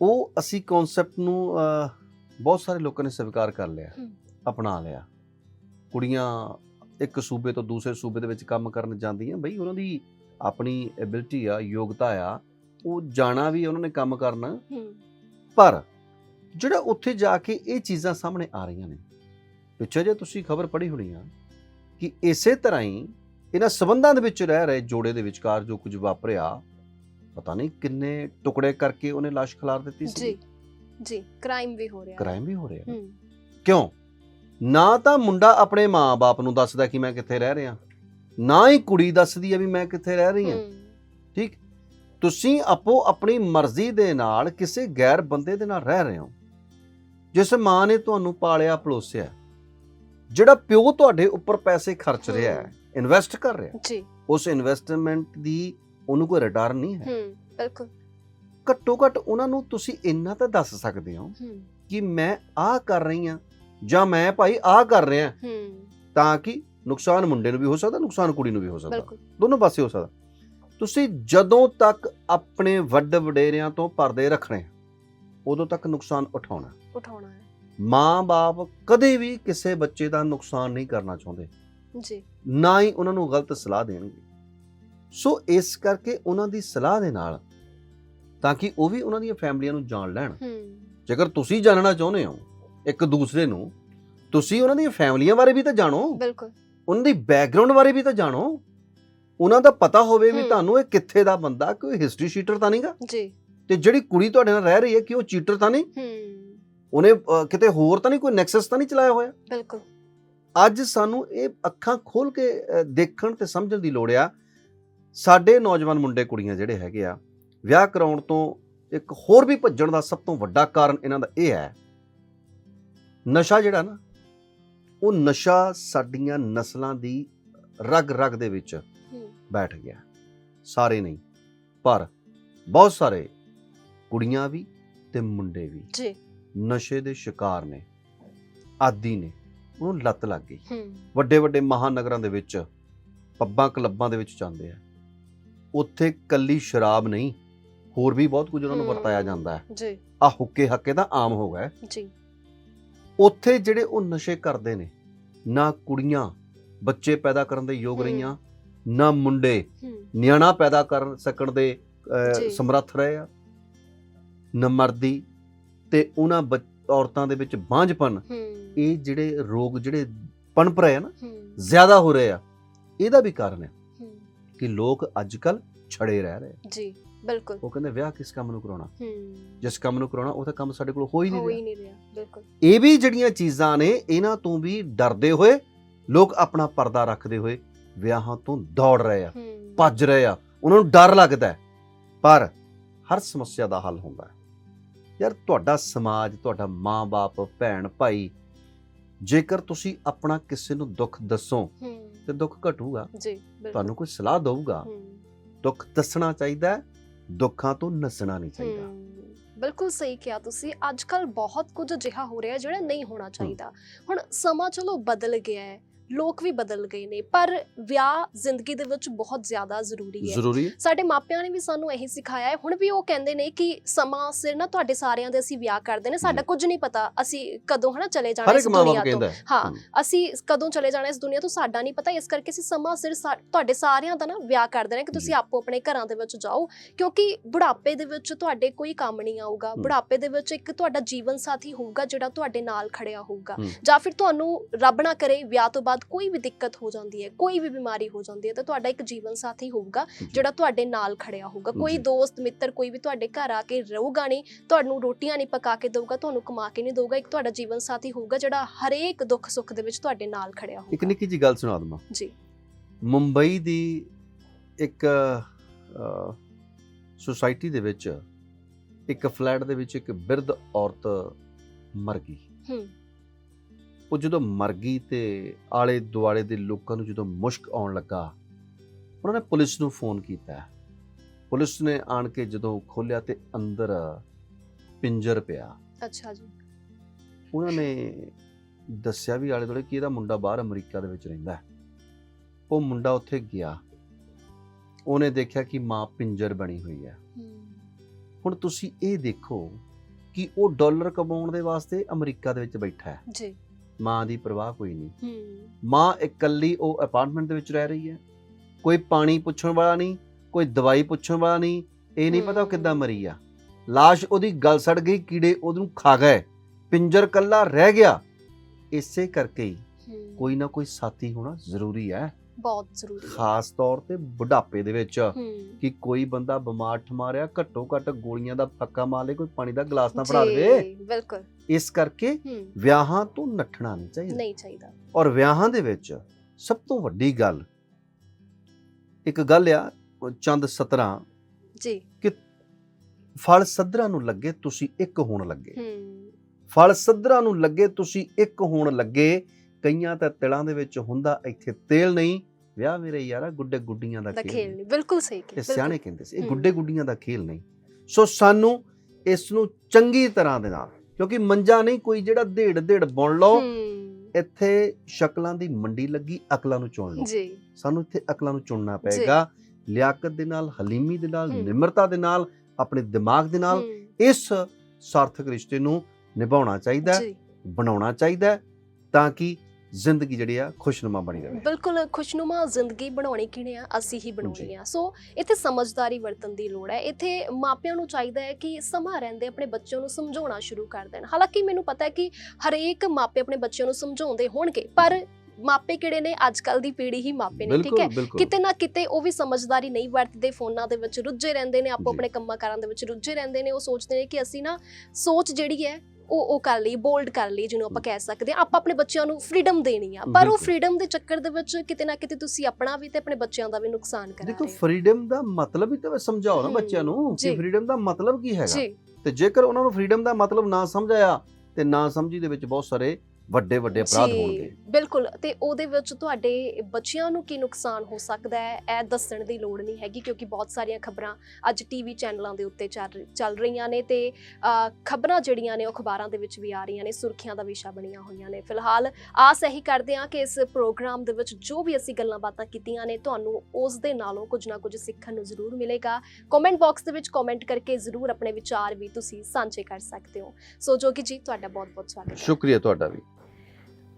ਉਹ ਅਸੀਂ ਕਨਸੈਪਟ ਨੂੰ ਬਹੁਤ ਸਾਰੇ ਲੋਕਾਂ ਨੇ ਸਵੀਕਾਰ ਕਰ ਲਿਆ। ਅਪਣਾ ਲਿਆ। ਕੁੜੀਆਂ ਇੱਕ ਸੂਬੇ ਤੋਂ ਦੂਸਰੇ ਸੂਬੇ ਦੇ ਵਿੱਚ ਕੰਮ ਕਰਨ ਜਾਂਦੀਆਂ ਬਈ ਉਹਨਾਂ ਦੀ ਆਪਣੀ ਐਬਿਲਿਟੀ ਆ ਯੋਗਤਾ ਆ ਉਹ ਜਾਣਾ ਵੀ ਉਹਨਾਂ ਨੇ ਕੰਮ ਕਰਨਾ। ਪਰ ਜਿਹੜਾ ਉੱਥੇ ਜਾ ਕੇ ਇਹ ਚੀਜ਼ਾਂ ਸਾਹਮਣੇ ਆ ਰਹੀਆਂ ਨੇ ਪਿੱਛੇ ਜੇ ਤੁਸੀਂ ਖਬਰ ਪੜ੍ਹੀ ਹੋਣੀ ਆ ਕਿ ਇਸੇ ਤਰ੍ਹਾਂ ਹੀ ਇਹਨਾਂ ਸਬੰਧਾਂ ਦੇ ਵਿੱਚ ਰਹਿ ਰਹੇ ਜੋੜੇ ਦੇ ਵਿਚਕਾਰ ਜੋ ਕੁਝ ਵਾਪਰਿਆ ਪਤਾ ਨਹੀਂ ਕਿੰਨੇ ਟੁਕੜੇ ਕਰਕੇ ਉਹਨੇ ਲਾਸ਼ ਖਿਲਾਰ ਦਿੱਤੀ ਸੀ। ਜੀ ਜੀ ਕ੍ਰਾਈਮ ਵੀ ਹੋ ਰਿਹਾ। ਕ੍ਰਾਈਮ ਵੀ ਹੋ ਰਿਹਾ। ਹੂੰ। ਕਿਉਂ? ਨਾ ਤਾਂ ਮੁੰਡਾ ਆਪਣੇ ਮਾਂ-ਬਾਪ ਨੂੰ ਦੱਸਦਾ ਕਿ ਮੈਂ ਕਿੱਥੇ ਰਹਿ ਰਿਹਾ। ਨਾ ਹੀ ਕੁੜੀ ਦੱਸਦੀ ਹੈ ਵੀ ਮੈਂ ਕਿੱਥੇ ਰਹਿ ਰਹੀ ਹੂੰ। ਠੀਕ? ਤੁਸੀਂ ਆਪੋ ਆਪਣੀ ਮਰਜ਼ੀ ਦੇ ਨਾਲ ਕਿਸੇ ਗੈਰ ਬੰਦੇ ਦੇ ਨਾਲ ਰਹਿ ਰਹੇ ਹੋ। ਜਿਸ ਮਾਂ ਨੇ ਤੁਹਾਨੂੰ ਪਾਲਿਆ ਪਲੋਸਿਆ ਜਿਹੜਾ ਪਿਓ ਤੁਹਾਡੇ ਉੱਪਰ ਪੈਸੇ ਖਰਚ ਰਿਹਾ ਹੈ ਇਨਵੈਸਟ ਕਰ ਰਿਹਾ ਜੀ। ਉਸ ਇਨਵੈਸਟਮੈਂਟ ਦੀ ਉਹਨੂੰ ਕੋਈ ਰਿਟਰਨ ਨਹੀਂ ਹੈ। ਹੂੰ ਬਿਲਕੁਲ। ਘੱਟੋ ਘੱਟ ਉਹਨਾਂ ਨੂੰ ਤੁਸੀਂ ਇੰਨਾ ਤਾਂ ਦੱਸ ਸਕਦੇ ਹੋ ਹੂੰ। ਕਿ ਮੈਂ ਆਹ ਕਰ ਰਹੀ ਹਾਂ ਜਾਂ ਮੈਂ ਭਾਈ ਆਹ ਕਰ ਰਿਹਾ ਹੂੰ। ਤਾਂ ਕਿ ਨੁਕਸਾਨ ਮੁੰਡੇ ਨੂੰ ਵੀ ਹੋ ਸਕਦਾ ਨੁਕਸਾਨ ਕੁੜੀ ਨੂੰ ਵੀ ਹੋ ਸਕਦਾ। ਬਿਲਕੁਲ। ਦੋਨੋਂ ਪਾਸੇ ਹੋ ਸਕਦਾ। ਤੁਸੀਂ ਜਦੋਂ ਤੱਕ ਆਪਣੇ ਵੱਡ ਵਡੇਰਿਆਂ ਤੋਂ ਪਰਦੇ ਰੱਖਣੇ ਉਦੋਂ ਤੱਕ ਨੁਕਸਾਨ ਉਠਾਉਣਾ। ਉਠਾਉਣਾ ਹੈ। ਮਾਂ-ਬਾਪ ਕਦੇ ਵੀ ਕਿਸੇ ਬੱਚੇ ਦਾ ਨੁਕਸਾਨ ਨਹੀਂ ਕਰਨਾ ਚਾਹੁੰਦੇ। ਜੀ। ਨਾ ਹੀ ਉਹਨਾਂ ਨੂੰ ਗਲਤ ਸਲਾਹ ਦੇਣਗੇ। ਸੋ ਇਸ ਕਰਕੇ ਉਹਨਾਂ ਦੀ ਸਲਾਹ ਦੇ ਨਾਲ ਤਾਂ ਕਿ ਉਹ ਵੀ ਉਹਨਾਂ ਦੀਆਂ ਫੈਮਲੀਆਂ ਨੂੰ ਜਾਣ ਲੈਣ। ਜੇਕਰ ਤੁਸੀਂ ਜਾਣਨਾ ਚਾਹੁੰਦੇ ਹੋ ਇੱਕ ਦੂਸਰੇ ਨੂੰ ਤੁਸੀਂ ਉਹਨਾਂ ਦੀਆਂ ਫੈਮਲੀਆਂ ਬਾਰੇ ਵੀ ਤਾਂ ਜਾਣੋ। ਬਿਲਕੁਲ। ਉਹਨਾਂ ਦੀ ਬੈਕਗ੍ਰਾਉਂਡ ਬਾਰੇ ਵੀ ਤਾਂ ਜਾਣੋ। ਉਹਨਾਂ ਦਾ ਪਤਾ ਹੋਵੇ ਵੀ। ਤੁਹਾਨੂੰ ਇਹ ਕਿੱਥੇ ਦਾ ਬੰਦਾ ਕੋਈ ਹਿਸਟਰੀ ਸ਼ੀਟਰ ਤਾਂ ਨਹੀਂਗਾ? ਜੀ। ਤੇ ਜਿਹੜੀ ਕੁੜੀ ਤੁਹਾਡੇ ਨਾਲ ਰਹਿ ਰਹੀ ਹੈ ਕਿ ਉਹ ਚੀਟਰ ਤਾਂ ਨਹੀਂ? ਹੂੰ। ਉਹਨੇ ਅਹ, ਕਿਤੇ ਹੋਰ ਤਾਂ ਨਹੀਂ ਕੋਈ ਨੈਕਸਸ ਤਾਂ ਨਹੀਂ ਚਲਾਇਆ ਹੋਇਆ? ਬਿਲਕੁਲ। ਅੱਜ ਸਾਨੂੰ ਇਹ ਅੱਖਾਂ ਖੋਲ ਕੇ ਦੇਖਣ ਤੇ ਸਮਝਣ ਦੀ ਲੋੜ ਆ। ਸਾਡੇ ਨੌਜਵਾਨ ਮੁੰਡੇ ਕੁੜੀਆਂ ਜਿਹੜੇ ਹੈਗੇ ਆ ਵਿਆਹ ਕਰਾਉਣ ਤੋਂ ਇੱਕ ਹੋਰ ਵੀ ਭੱਜਣ ਦਾ ਸਭ ਤੋਂ ਵੱਡਾ ਕਾਰਨ ਇਹਨਾਂ ਦਾ ਇਹ ਹੈ ਨਸ਼ਾ ਜਿਹੜਾ ਨਾ ਉਹ ਨਸ਼ਾ ਸਾਡੀਆਂ ਨਸਲਾਂ ਦੀ ਰਗ ਰਗ ਦੇ ਵਿੱਚ ਹੂੰ। ਬੈਠ ਗਿਆ। ਸਾਰੇ ਨਹੀਂ ਪਰ ਬਹੁਤ ਸਾਰੇ ਕੁੜੀਆਂ ਵੀ ਤੇ ਮੁੰਡੇ ਵੀ। ਜੀ। ਨਸ਼ੇ ਦੇ ਸ਼ਿਕਾਰ ਨੇ ਆਦੀ ਨੇ ਉਹਨੂੰ ਲੱਤ ਲੱਗ ਗਈ ਹੂੰ ਵੱਡੇ ਵੱਡੇ ਮਹਾਨਗਰਾਂ ਦੇ ਵਿੱਚ ਪੱਬਾਂ ਕਲੱਬਾਂ ਦੇ ਵਿੱਚ ਜਾਂਦੇ ਆ ਉੱਥੇ ਕੱਲੀ ਸ਼ਰਾਬ ਨਹੀਂ ਹੋਰ ਵੀ ਬਹੁਤ ਕੁਝ ਉਹਨਾਂ ਨੂੰ। ਵਰਤਾਇਆ ਜਾਂਦਾ ਹੈ ਜੀ ਆ ਹੁੱਕੇ ਹੱਕੇ ਤਾਂ ਆਮ ਹੋ ਗਿਆ। ਜੀ ਉੱਥੇ ਜਿਹੜੇ ਉਹ ਨਸ਼ੇ ਕਰਦੇ ਨੇ ਨਾ ਕੁੜੀਆਂ ਬੱਚੇ ਪੈਦਾ ਕਰਨ ਦੇ ਯੋਗ। ਰਹੀਆਂ ਨਾ ਮੁੰਡੇ ਹੂੰ ਨਿਆਣਾ ਪੈਦਾ ਕਰ ਸਕਣ ਦੇ ਅਹ, ਜੀ। ਸਮਰੱਥ ਰਹੇ ਆ ਨਾ ਮਰਦੀ ਤੇ ਉਹਨਾਂ ਔਰਤਾਂ ਦੇ ਵਿੱਚ ਬਾਂਝਪਨ ਇਹ ਜਿਹੜੇ ਰੋਗ ਜਿਹੜੇ ਪਣਪ ਰਹੇ ਆ ਨਾ ਜ਼ਿਆਦਾ ਹੋ ਰਹੇ ਆ ਇਹਦਾ ਵੀ ਕਾਰਨ ਹੈ। ਕਿ ਲੋਕ ਅੱਜ ਕੱਲ ਛੜੇ ਰਹਿ ਰਹੇ। ਜੀ ਬਿਲਕੁਲ। ਉਹ ਕਹਿੰਦੇ ਵਿਆਹ ਕਿਸ ਕੰਮ ਨੂੰ ਕਰਾਉਣਾ? ਹੂੰ। ਜਿਸ ਕੰਮ ਨੂੰ ਕਰਾਉਣਾ ਉਹ ਤਾਂ ਕੰਮ ਸਾਡੇ ਕੋਲ ਹੋ ਹੀ ਨਹੀਂ ਹੋ ਹੀ ਰਿਹਾ। ਨਹੀਂ ਰਿਹਾ ਬਿਲਕੁਲ। ਇਹ ਵੀ ਜਿਹੜੀਆਂ ਚੀਜ਼ਾਂ ਨੇ ਇਹਨਾਂ ਤੋਂ ਵੀ ਡਰਦੇ ਹੋਏ ਲੋਕ ਆਪਣਾ ਪਰਦਾ ਰੱਖਦੇ ਹੋਏ ਵਿਆਹਾਂ ਤੋਂ ਦੌੜ ਰਹੇ ਆ ਭੱਜ ਰਹੇ ਆ। ਉਹਨਾਂ ਨੂੰ ਡਰ ਲੱਗਦਾ ਪਰ ਹਰ ਸਮੱਸਿਆ ਦਾ ਹੱਲ ਹੁੰਦਾ ਹੈ। ਯਾਰ ਤੁਹਾਡਾ ਸਮਾਜ ਤੁਹਾਡਾ ਮਾਂ-ਬਾਪ ਭੈਣ ਭਾਈ ਜੇਕਰ ਤੁਸੀਂ ਆਪਣਾ ਕਿਸੇ ਨੂੰ ਦੁੱਖ ਦੱਸੋ ਤੇ ਦੁੱਖ ਘਟੂਗਾ। ਜੀ ਤੁਹਾਨੂੰ ਕੋਈ ਸਲਾਹ ਦਊਗਾ? ਦੁੱਖ ਦੱਸਣਾ ਚਾਹੀਦਾ ਹੈ, ਦੁੱਖਾਂ ਤੋਂ ਨੱਸਣਾ ਨਹੀਂ ਚਾਹੀਦਾ। ਬਿਲਕੁਲ ਸਹੀ ਕਿਹਾ ਤੁਸੀਂ। ਅੱਜ ਕੱਲ ਬਹੁਤ ਕੁਝ ਅਜਿਹਾ ਹੋ ਰਿਹਾ ਜਿਹੜਾ ਨਹੀਂ ਹੋਣਾ ਚਾਹੀਦਾ। ਹੁਣ ਸਮਾਂ ਚਲੋ ਬਦਲ ਗਿਆ ਹੈ। ਲੋਕ ਵੀ ਬਦਲ ਗਏ ਨੇ ਪਰ ਵਿਆਹ ਜ਼ਿੰਦਗੀ ਦੇ ਵਿੱਚ ਬਹੁਤ ਜ਼ਿਆਦਾ ਜ਼ਰੂਰੀ ਹੈ ਜ਼ਰੂਰੀ ਹੈ ਸਾਡੇ ਮਾਪਿਆਂ ਨੇ ਵੀ ਸਾਨੂੰ ਇਹੀ ਸਿਖਾਇਆ ਹੈ ਹੁਣ ਵੀ ਉਹ ਕਹਿੰਦੇ ਨੇ ਕਿ ਸਮਾਂ ਸਿਰ ਨਾ ਤੁਹਾਡੇ ਸਾਰਿਆਂ ਦੇ ਅਸੀਂ ਵਿਆਹ ਕਰਦੇ ਨੇ ਸਾਡਾ। ਕੁਝ ਨਹੀਂ ਪਤਾ ਅਸੀਂ ਕਦੋਂ ਹਨਾ ਚਲੇ ਜਾਣਾ ਇਸ ਦੁਨੀਆ ਤੋਂ ਹੈ ਅਸੀਂ ਕਦੋਂ ਚਲੇ ਜਾਣਾ ਇਸ ਦੁਨੀਆ ਤੋਂ ਸਾਡਾ ਨਹੀਂ ਪਤਾ ਇਸ ਕਰਕੇ ਅਸੀਂ ਸਮਾਂ ਸਿਰ ਤੁਹਾਡੇ ਸਾਰਿਆਂ ਦਾ ਨਾ ਵਿਆਹ ਕਰ ਦੇਣਾ ਕਿ ਤੁਸੀਂ। ਆਪੋ ਆਪਣੇ ਘਰਾਂ ਦੇ ਵਿੱਚ ਜਾਓ ਕਿਉਂਕਿ ਬੁਢਾਪੇ ਦੇ ਵਿੱਚ ਤੁਹਾਡੇ ਕੋਈ ਕੰਮ ਨਹੀਂ ਆਊਗਾ। ਬੁਢਾਪੇ ਦੇ ਵਿੱਚ ਇੱਕ ਤੁਹਾਡਾ ਜੀਵਨ ਸਾਥੀ ਹੋਊਗਾ ਜਿਹੜਾ ਤੁਹਾਡੇ ਨਾਲ ਖੜਿਆ ਹੋਊਗਾ। ਜਾਂ ਫਿਰ ਤੁਹਾਨੂੰ ਰੱਬ ਨਾ ਕਰੇ ਵਿਆਹ ਤੋਂ ਬਾਅਦ ਕੋਈ ਵੀ ਦਿੱਕਤ ਹੋ ਜਾਂਦੀ ਹੈ ਕੋਈ ਵੀ ਬਿਮਾਰੀ ਹੋ ਜਾਂਦੀ ਹੈ ਤਾਂ ਤੁਹਾਡਾ ਇੱਕ ਜੀਵਨ ਸਾਥੀ ਹੋਊਗਾ। ਜਿਹੜਾ ਤੁਹਾਡੇ ਨਾਲ ਖੜਿਆ ਹੋਊਗਾ। ਕੋਈ। ਦੋਸਤ ਮਿੱਤਰ ਕੋਈ ਵੀ ਤੁਹਾਡੇ ਘਰ ਆ ਕੇ ਰਹੂਗਾ ਨਹੀਂ ਤੁਹਾਨੂੰ ਰੋਟੀਆਂ ਨਹੀਂ ਪਕਾ ਕੇ ਦਊਗਾ ਤੁਹਾਨੂੰ ਕਮਾ ਕੇ ਨਹੀਂ ਦਊਗਾ ਇੱਕ ਤੁਹਾਡਾ ਜੀਵਨ ਸਾਥੀ ਹੋਊਗਾ ਜਿਹੜਾ ਹਰੇਕ ਦੁੱਖ ਸੁੱਖ ਦੇ ਵਿੱਚ ਤੁਹਾਡੇ ਨਾਲ ਖੜਿਆ ਇੱਕ ਹੋਊਗਾ। ਨਿੱਕੀ ਜੀ ਗੱਲ ਸੁਣਾ ਦਵਾਂ। ਜੀ। ਮੁੰਬਈ ਦੀ ਇੱਕ ਸੁਸਾਇਟੀ ਦੇ ਵਿੱਚ ਇੱਕ ਫਲੈਟ ਦੇ ਵਿੱਚ ਇੱਕ ਬਿਰਧ ਔਰਤ ਮਰ ਗਈ। ਹੂੰ। ਉਹ ਜਦੋਂ ਮਰ ਗਈ ਤੇ ਆਲੇ ਦੁਆਲੇ ਦੇ ਲੋਕਾਂ ਨੂੰ ਜਦੋਂ ਮੁਸ਼ਕ ਆਉਣ ਲੱਗਾ ਉਹਨਾਂ ਨੇ ਪੁਲਿਸ ਨੂੰ ਫੋਨ ਕੀਤਾ। ਪੁਲਿਸ ਨੇ ਆਣ ਕੇ ਜਦੋਂ ਖੋਲਿਆ ਤੇ ਅੰਦਰ ਪਿੰਜਰ ਪਿਆ। ਅੱਛਾ ਜੀ। ਉਹਨਾਂ ਨੇ ਦੱਸਿਆ ਵੀ ਆਲੇ ਦੁਆਲੇ ਕਿ ਇਹਦਾ ਮੁੰਡਾ ਬਾਹਰ ਅਮਰੀਕਾ ਦੇ ਵਿੱਚ ਰਹਿੰਦਾ ਉਹ ਮੁੰਡਾ ਉੱਥੇ ਗਿਆ। ਉਹਨੇ ਦੇਖਿਆ ਕਿ ਮਾਂ ਪਿੰਜਰ ਬਣੀ ਹੋਈ ਹੂੰ। ਹੁਣ ਤੁਸੀਂ ਇਹ ਦੇਖੋ ਕਿ ਉਹ ਡਾਲਰ ਕਮਾਉਣ ਦੇ ਵਾਸਤੇ ਅਮਰੀਕਾ ਦੇ ਵਿੱਚ ਬੈਠਾ ਹੈ। ਜੀ। ਮਾਂ ਦੀ ਪਰਵਾਹ ਕੋਈ ਨਹੀਂ। ਮਾਂ ਇਕੱਲੀ ਉਹ ਅਪਾਰਟਮੈਂਟ ਦੇ ਵਿੱਚ ਰਹਿ ਰਹੀ ਹੈ। ਕੋਈ ਪਾਣੀ ਪੁੱਛਣ ਵਾਲਾ ਨਹੀਂ ਕੋਈ ਦਵਾਈ ਪੁੱਛਣ ਵਾਲਾ ਨਹੀਂ ਇਹ ਨਹੀਂ ਪਤਾ ਉਹ ਕਿੱਦਾਂ। ਮਰੀ ਆ। লাশ ਉਹਦੀ ਗਲ ਸੜ ਗਈ ਕੀੜੇ ਉਹਨੂੰ ਖਾ ਗਏ। ਪਿੰਜਰ ਕੱਲਾ ਰਹਿ ਗਿਆ। ਇਸੇ ਕਰਕੇ ਹੂੰ। ਕੋਈ ਨਾ ਕੋਈ ਸਾਥੀ ਹੋਣਾ ਜ਼ਰੂਰੀ ਹੈ। ਬਹੁਤ ਜ਼ਰੂਰੀ ਹੈ। ਖਾਸ ਤੌਰ ਤੇ ਬੁਢਾਪੇ ਦੇ ਵਿੱਚ ਹੂੰ। ਕਿ ਕੋਈ ਬੰਦਾ ਬਿਮਾਰ ਠਮਾਰਿਆ ਘੱਟੋ ਘੱਟ ਗੋਲੀਆਂ ਦਾ ਫੱਕਾ ਮਾਰ ਲੇ ਕੋਈ ਪਾਣੀ ਦਾ ਗਲਾਸ ਨਾ ਫੜਾ ਦੇਵੇ। ਜੀ, ਬਿਲਕੁਲ। ਇਸ ਕਰਕੇ ਹੂੰ। ਵਿਆਹਾਂ ਤੋਂ ਨੱਠਣਾ ਨਹੀਂ ਚਾਹੀਦਾ। ਨਹੀਂ ਚਾਹੀਦਾ। ਔਰ ਵਿਆਹਾਂ ਦੇ ਵਿੱਚ ਸਭ ਤੋਂ ਵੱਡੀ ਗੱਲ ਇੱਕ ਗੱਲ ਆ ਉਹ ਚੰਦ ਸਤਰਾਂ ਜੀ। ਫਲ ਸੱਧਰਾਂ ਨੂੰ ਲੱਗੇ ਤੁਸੀਂ ਇੱਕ ਹੋਣ ਲੱਗੇ। ਹੂੰ। ਫਲ ਸੱਧਰਾਂ ਨੂੰ ਲੱਗੇ ਤੁਸੀਂ ਇੱਕ ਹੋਣ ਲੱਗੇ ਕਈਆਂ ਤਾਂ ਤਿਲਾਂ ਦੇ ਵਿੱਚ ਹੁੰਦਾ ਇੱਥੇ ਤੇਲ ਨਹੀਂ। ਵਿਆਹ ਮੇਰੇ ਯਾਰਾ ਗੁੱਡੇ ਗੁੱਡੀਆਂ ਦਾ ਖੇਲ ਨਹੀਂ। ਬਿਲਕੁਲ ਸਹੀ ਇਹ ਕਿ ਸਿਆਣੇ ਕਹਿੰਦੇ ਸੀ ਇਹ। ਗੁੱਡੇ ਗੁੱਡੀਆਂ ਦਾ ਖੇਲ ਨਹੀਂ। ਸੋ ਸਾਨੂੰ ਇਸ ਨੂੰ ਚੰਗੀ ਤਰ੍ਹਾਂ ਦੇ ਨਾਲ ਕਿਉਂਕਿ ਮੰਜਾ ਨਹੀਂ ਕੋਈ ਜਿਹੜਾ ਢੇੜ ਢੇੜ ਬੁਣ ਲਓ ਇੱਥੇ ਸ਼ਕਲਾਂ ਦੀ ਮੰਡੀ ਲੱਗੀ ਅਕਲਾਂ ਨੂੰ ਚੁਣ ਲਓ। ਜੀ। ਸਾਨੂੰ ਇੱਥੇ ਅਕਲਾਂ ਨੂੰ ਚੁਣਨਾ ਪਏਗਾ ਲਿਆਕਤ ਦੇ ਨਾਲ ਹਲੀਮੀ ਦੇ ਨਾਲ। ਨਿਮਰਤਾ ਦੇ ਨਾਲ ਆਪਣੇ ਦਿਮਾਗ ਦੇ ਨਾਲ ਇਸ ਸਾਰਥਕ ਰਿਸ਼ਤੇ ਨੂੰ ਨਿਭਾਉਣਾ ਚਾਹੀਦਾ ਬਣਾਉਣਾ ਚਾਹੀਦਾ ਤਾਂ ਕਿ ਜ਼ਿੰਦਗੀ ਜਿਹੜੀ ਆ ਖੁਸ਼ਨੁਮਾ ਬਣੀ ਰਹੇ। ਬਿਲਕੁਲ ਖੁਸ਼ਨੁਮਾ ਜ਼ਿੰਦਗੀ ਬਣਾਉਣੀ ਕਿਹਨੇ ਆ? ਅਸੀਂ ਹੀ ਬਣਾਉਣੀ ਆ। ਸੋ ਇੱਥੇ ਸਮਝਦਾਰੀ ਵਰਤਨ ਦੀ ਲੋੜ ਹੈ। ਇੱਥੇ ਮਾਪਿਆਂ ਨੂੰ ਚਾਹੀਦਾ ਹੈ ਕਿ ਸਮਾਂ ਰਹਿੰਦੇ ਆਪਣੇ ਬੱਚਿਆਂ ਨੂੰ ਸਮਝਾਉਣਾ ਸ਼ੁਰੂ ਕਰ ਦੇਣ। ਹਾਲਾਂਕਿ ਮੈਨੂੰ ਪਤਾ ਹੈ ਕਿ ਹਰੇਕ ਮਾਪੇ ਆਪਣੇ ਬੱਚਿਆਂ ਨੂੰ ਸਮਝਾਉਂਦੇ ਹੋਣਗੇ ਪਰ ਮਾਪੇ ਕਿਹੜੇ ਨੇ? ਅੱਜ ਕੱਲ ਦੀ ਪੀੜ੍ਹੀ ਹੀ ਮਾਪੇ ਨੇ ਠੀਕ ਹੈ? ਕਿਤੇ ਨਾ ਕਿਤੇ ਉਹ ਵੀ ਸਮਝਦਾਰੀ ਨਹੀਂ ਵਰਤਦੇ ਫੋਨਾਂ ਦੇ ਵਿੱਚ ਰੁੱਝੇ ਰਹਿੰਦੇ ਨੇ ਆਪੋ। ਆਪਣੇ ਕੰਮਾਂ ਕਾਰਾਂ ਦੇ ਵਿੱਚ ਰੁੱਝੇ ਰਹਿੰਦੇ ਨੇ ਉਹ ਸੋਚਦੇ ਨੇ ਕਿ ਅਸੀਂ ਨਾ ਸੋਚ ਜਿਹੜੀ ਹੈ ਉਹ ਉਹ ਕਰ ਲਈ ਬੋਲਡ ਕਰ ਲਈ ਜਿਹਨੂੰ ਆਪਾਂ ਕਹਿ ਸਕਦੇ ਆ ਆਪਾਂ ਆਪਣੇ ਬੱਚਿਆਂ ਨੂੰ ਫ੍ਰੀडम ਦੇਣੀ ਆ। ਪਰ ਉਹ ਫ੍ਰੀडम ਦੇ ਚੱਕਰ ਦੇ ਵਿੱਚ ਕਿਤੇ ਨਾ ਕਿਤੇ ਤੁਸੀਂ ਆਪਣਾ ਵੀ ਤੇ ਆਪਣੇ ਬੱਚਿਆਂ ਦਾ ਵੀ ਨੁਕਸਾਨ ਕਰਾ ਰਹੇ ਹੋ। ਦੇਖੋ ਫ੍ਰੀडम ਦਾ ਮਤਲਬ ਹੀ ਤਾਂ ਮੈਂ ਨਾ ਬੱਚਿਆਂ ਨੂੰ ਕਿ ਫ੍ਰੀडम ਦਾ ਮਤਲਬ ਕੀ ਹੈਗਾ। ਤੇ ਜੇਕਰ ਉਹਨਾਂ ਨੂੰ ਫ੍ਰੀडम ਦਾ ਮਤਲਬ ਨਾ ਸਮਝਾਇਆ ਤੇ ਨਾ ਸਮਝੀ ਦੇ ਵਿੱਚ ਬਹੁਤ ਸਾਰੇ ਵੱਡੇ ਵੱਡੇ ਅਪਰਾਧ ਜੀ, ਹੋਣਗੇ। ਬਿਲਕੁਲ ਤੇ ਉਹਦੇ ਵਿੱਚ ਤੁਹਾਡੇ ਬੱਚਿਆਂ ਨੂੰ ਕੀ ਨੁਕਸਾਨ ਹੋ ਸਕਦਾ ਹੈ ਇਹ ਦੱਸਣ ਦੀ ਲੋੜ ਨਹੀਂ ਹੈਗੀ ਕਿਉਂਕਿ ਬਹੁਤ ਸਾਰੀਆਂ ਖਬਰਾਂ ਅੱਜ ਟੀਵੀ ਚੈਨਲਾਂ ਦੇ ਉੱਤੇ ਚੱਲ ਚੱਲ ਰਹੀਆਂ ਨੇ ਤੇ ਖਬਰਾਂ ਜਿਹੜੀਆਂ ਨੇ ਉਹ ਅਖਬਾਰਾਂ ਦੇ ਵਿੱਚ ਵੀ ਆ ਰਹੀਆਂ ਨੇ ਸੁਰਖੀਆਂ ਦਾ ਵਿਸ਼ਾ ਬਣੀਆਂ ਹੋਈਆਂ ਨੇ। ਫਿਲਹਾਲ ਆਸ ਇਹੀ ਕਰਦੇ ਹਾਂ ਕਿ ਇਸ ਪ੍ਰੋਗਰਾਮ ਦੇ ਵਿੱਚ ਜੋ ਵੀ ਅਸੀਂ ਗੱਲਾਂ ਬਾਤਾਂ ਕੀਤੀਆਂ ਨੇ ਤੁਹਾਨੂੰ ਉਸ ਦੇ ਨਾਲੋਂ ਕੁਝ ਨਾ ਕੁਝ ਸਿੱਖਣ ਨੂੰ ਜ਼ਰੂਰ ਮਿਲੇਗਾ। ਕਮੈਂਟ ਬਾਕਸ ਦੇ ਵਿੱਚ ਕਮੈਂਟ ਕਰਕੇ ਜ਼ਰੂਰ ਆਪਣੇ ਵਿਚਾਰ ਵੀ ਤੁਸੀਂ ਸਾਂਝੇ ਕਰ ਸਕਦੇ ਹੋ। ਸੋ ਜੋਗੀ ਜੀ ਤੁਹਾਡਾ ਬਹੁਤ ਬਹੁਤ ਸਵਾਗਤ ਹੈ। ਸ਼ੁਕਰੀਆ ਤੁਹਾਡਾ ਵੀ।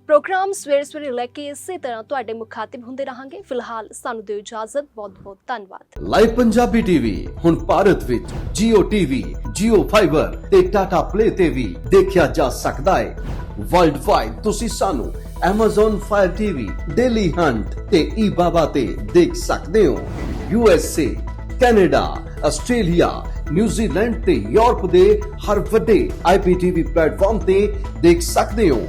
ਪ੍ਰੋਗਰਾਮ ਸਵੇਰ ਸਵੇਰੇ ਲੈ ਕੇ ਇਸੇ ਤਰ੍ਹਾਂ ਤੁਹਾਡੇ ਮੁਖਾਤਿਬ ਹੁੰਦੇ ਰਹਾਂਗੇ। ਫਿਲਹਾਲ ਸਾਨੂੰ ਦਿਓ ਇਜਾਜ਼ਤ। ਬਹੁਤ ਬਹੁਤ ਧੰਨਵਾਦ। ਲਾਈਵ ਪੰਜਾਬੀ ਟੀਵੀ ਹੁਣ ਭਾਰਤ ਵਿੱਚ Jio TV, Jio Fiber ਤੇ Tata Play ਤੇ ਵੀ ਦੇਖਿਆ ਜਾ ਸਕਦਾ ਹੈ। ਵਰਲਡ ਵਾਈਡ ਤੁਸੀਂ ਸਾਨੂੰ Amazon Fire TV, Daily Hunt ਤੇ eBaba ਤੇ ਦੇਖ ਸਕਦੇ ਹੋ। USA, Canada, Australia, New Zealand ਤੇ ਯੂਰਪ ਦੇ ਹਰ ਵੱਡੇ IPTV ਪਲੇਟਫਾਰਮ ਤੇ ਦੇਖ ਸਕਦੇ ਹੋ।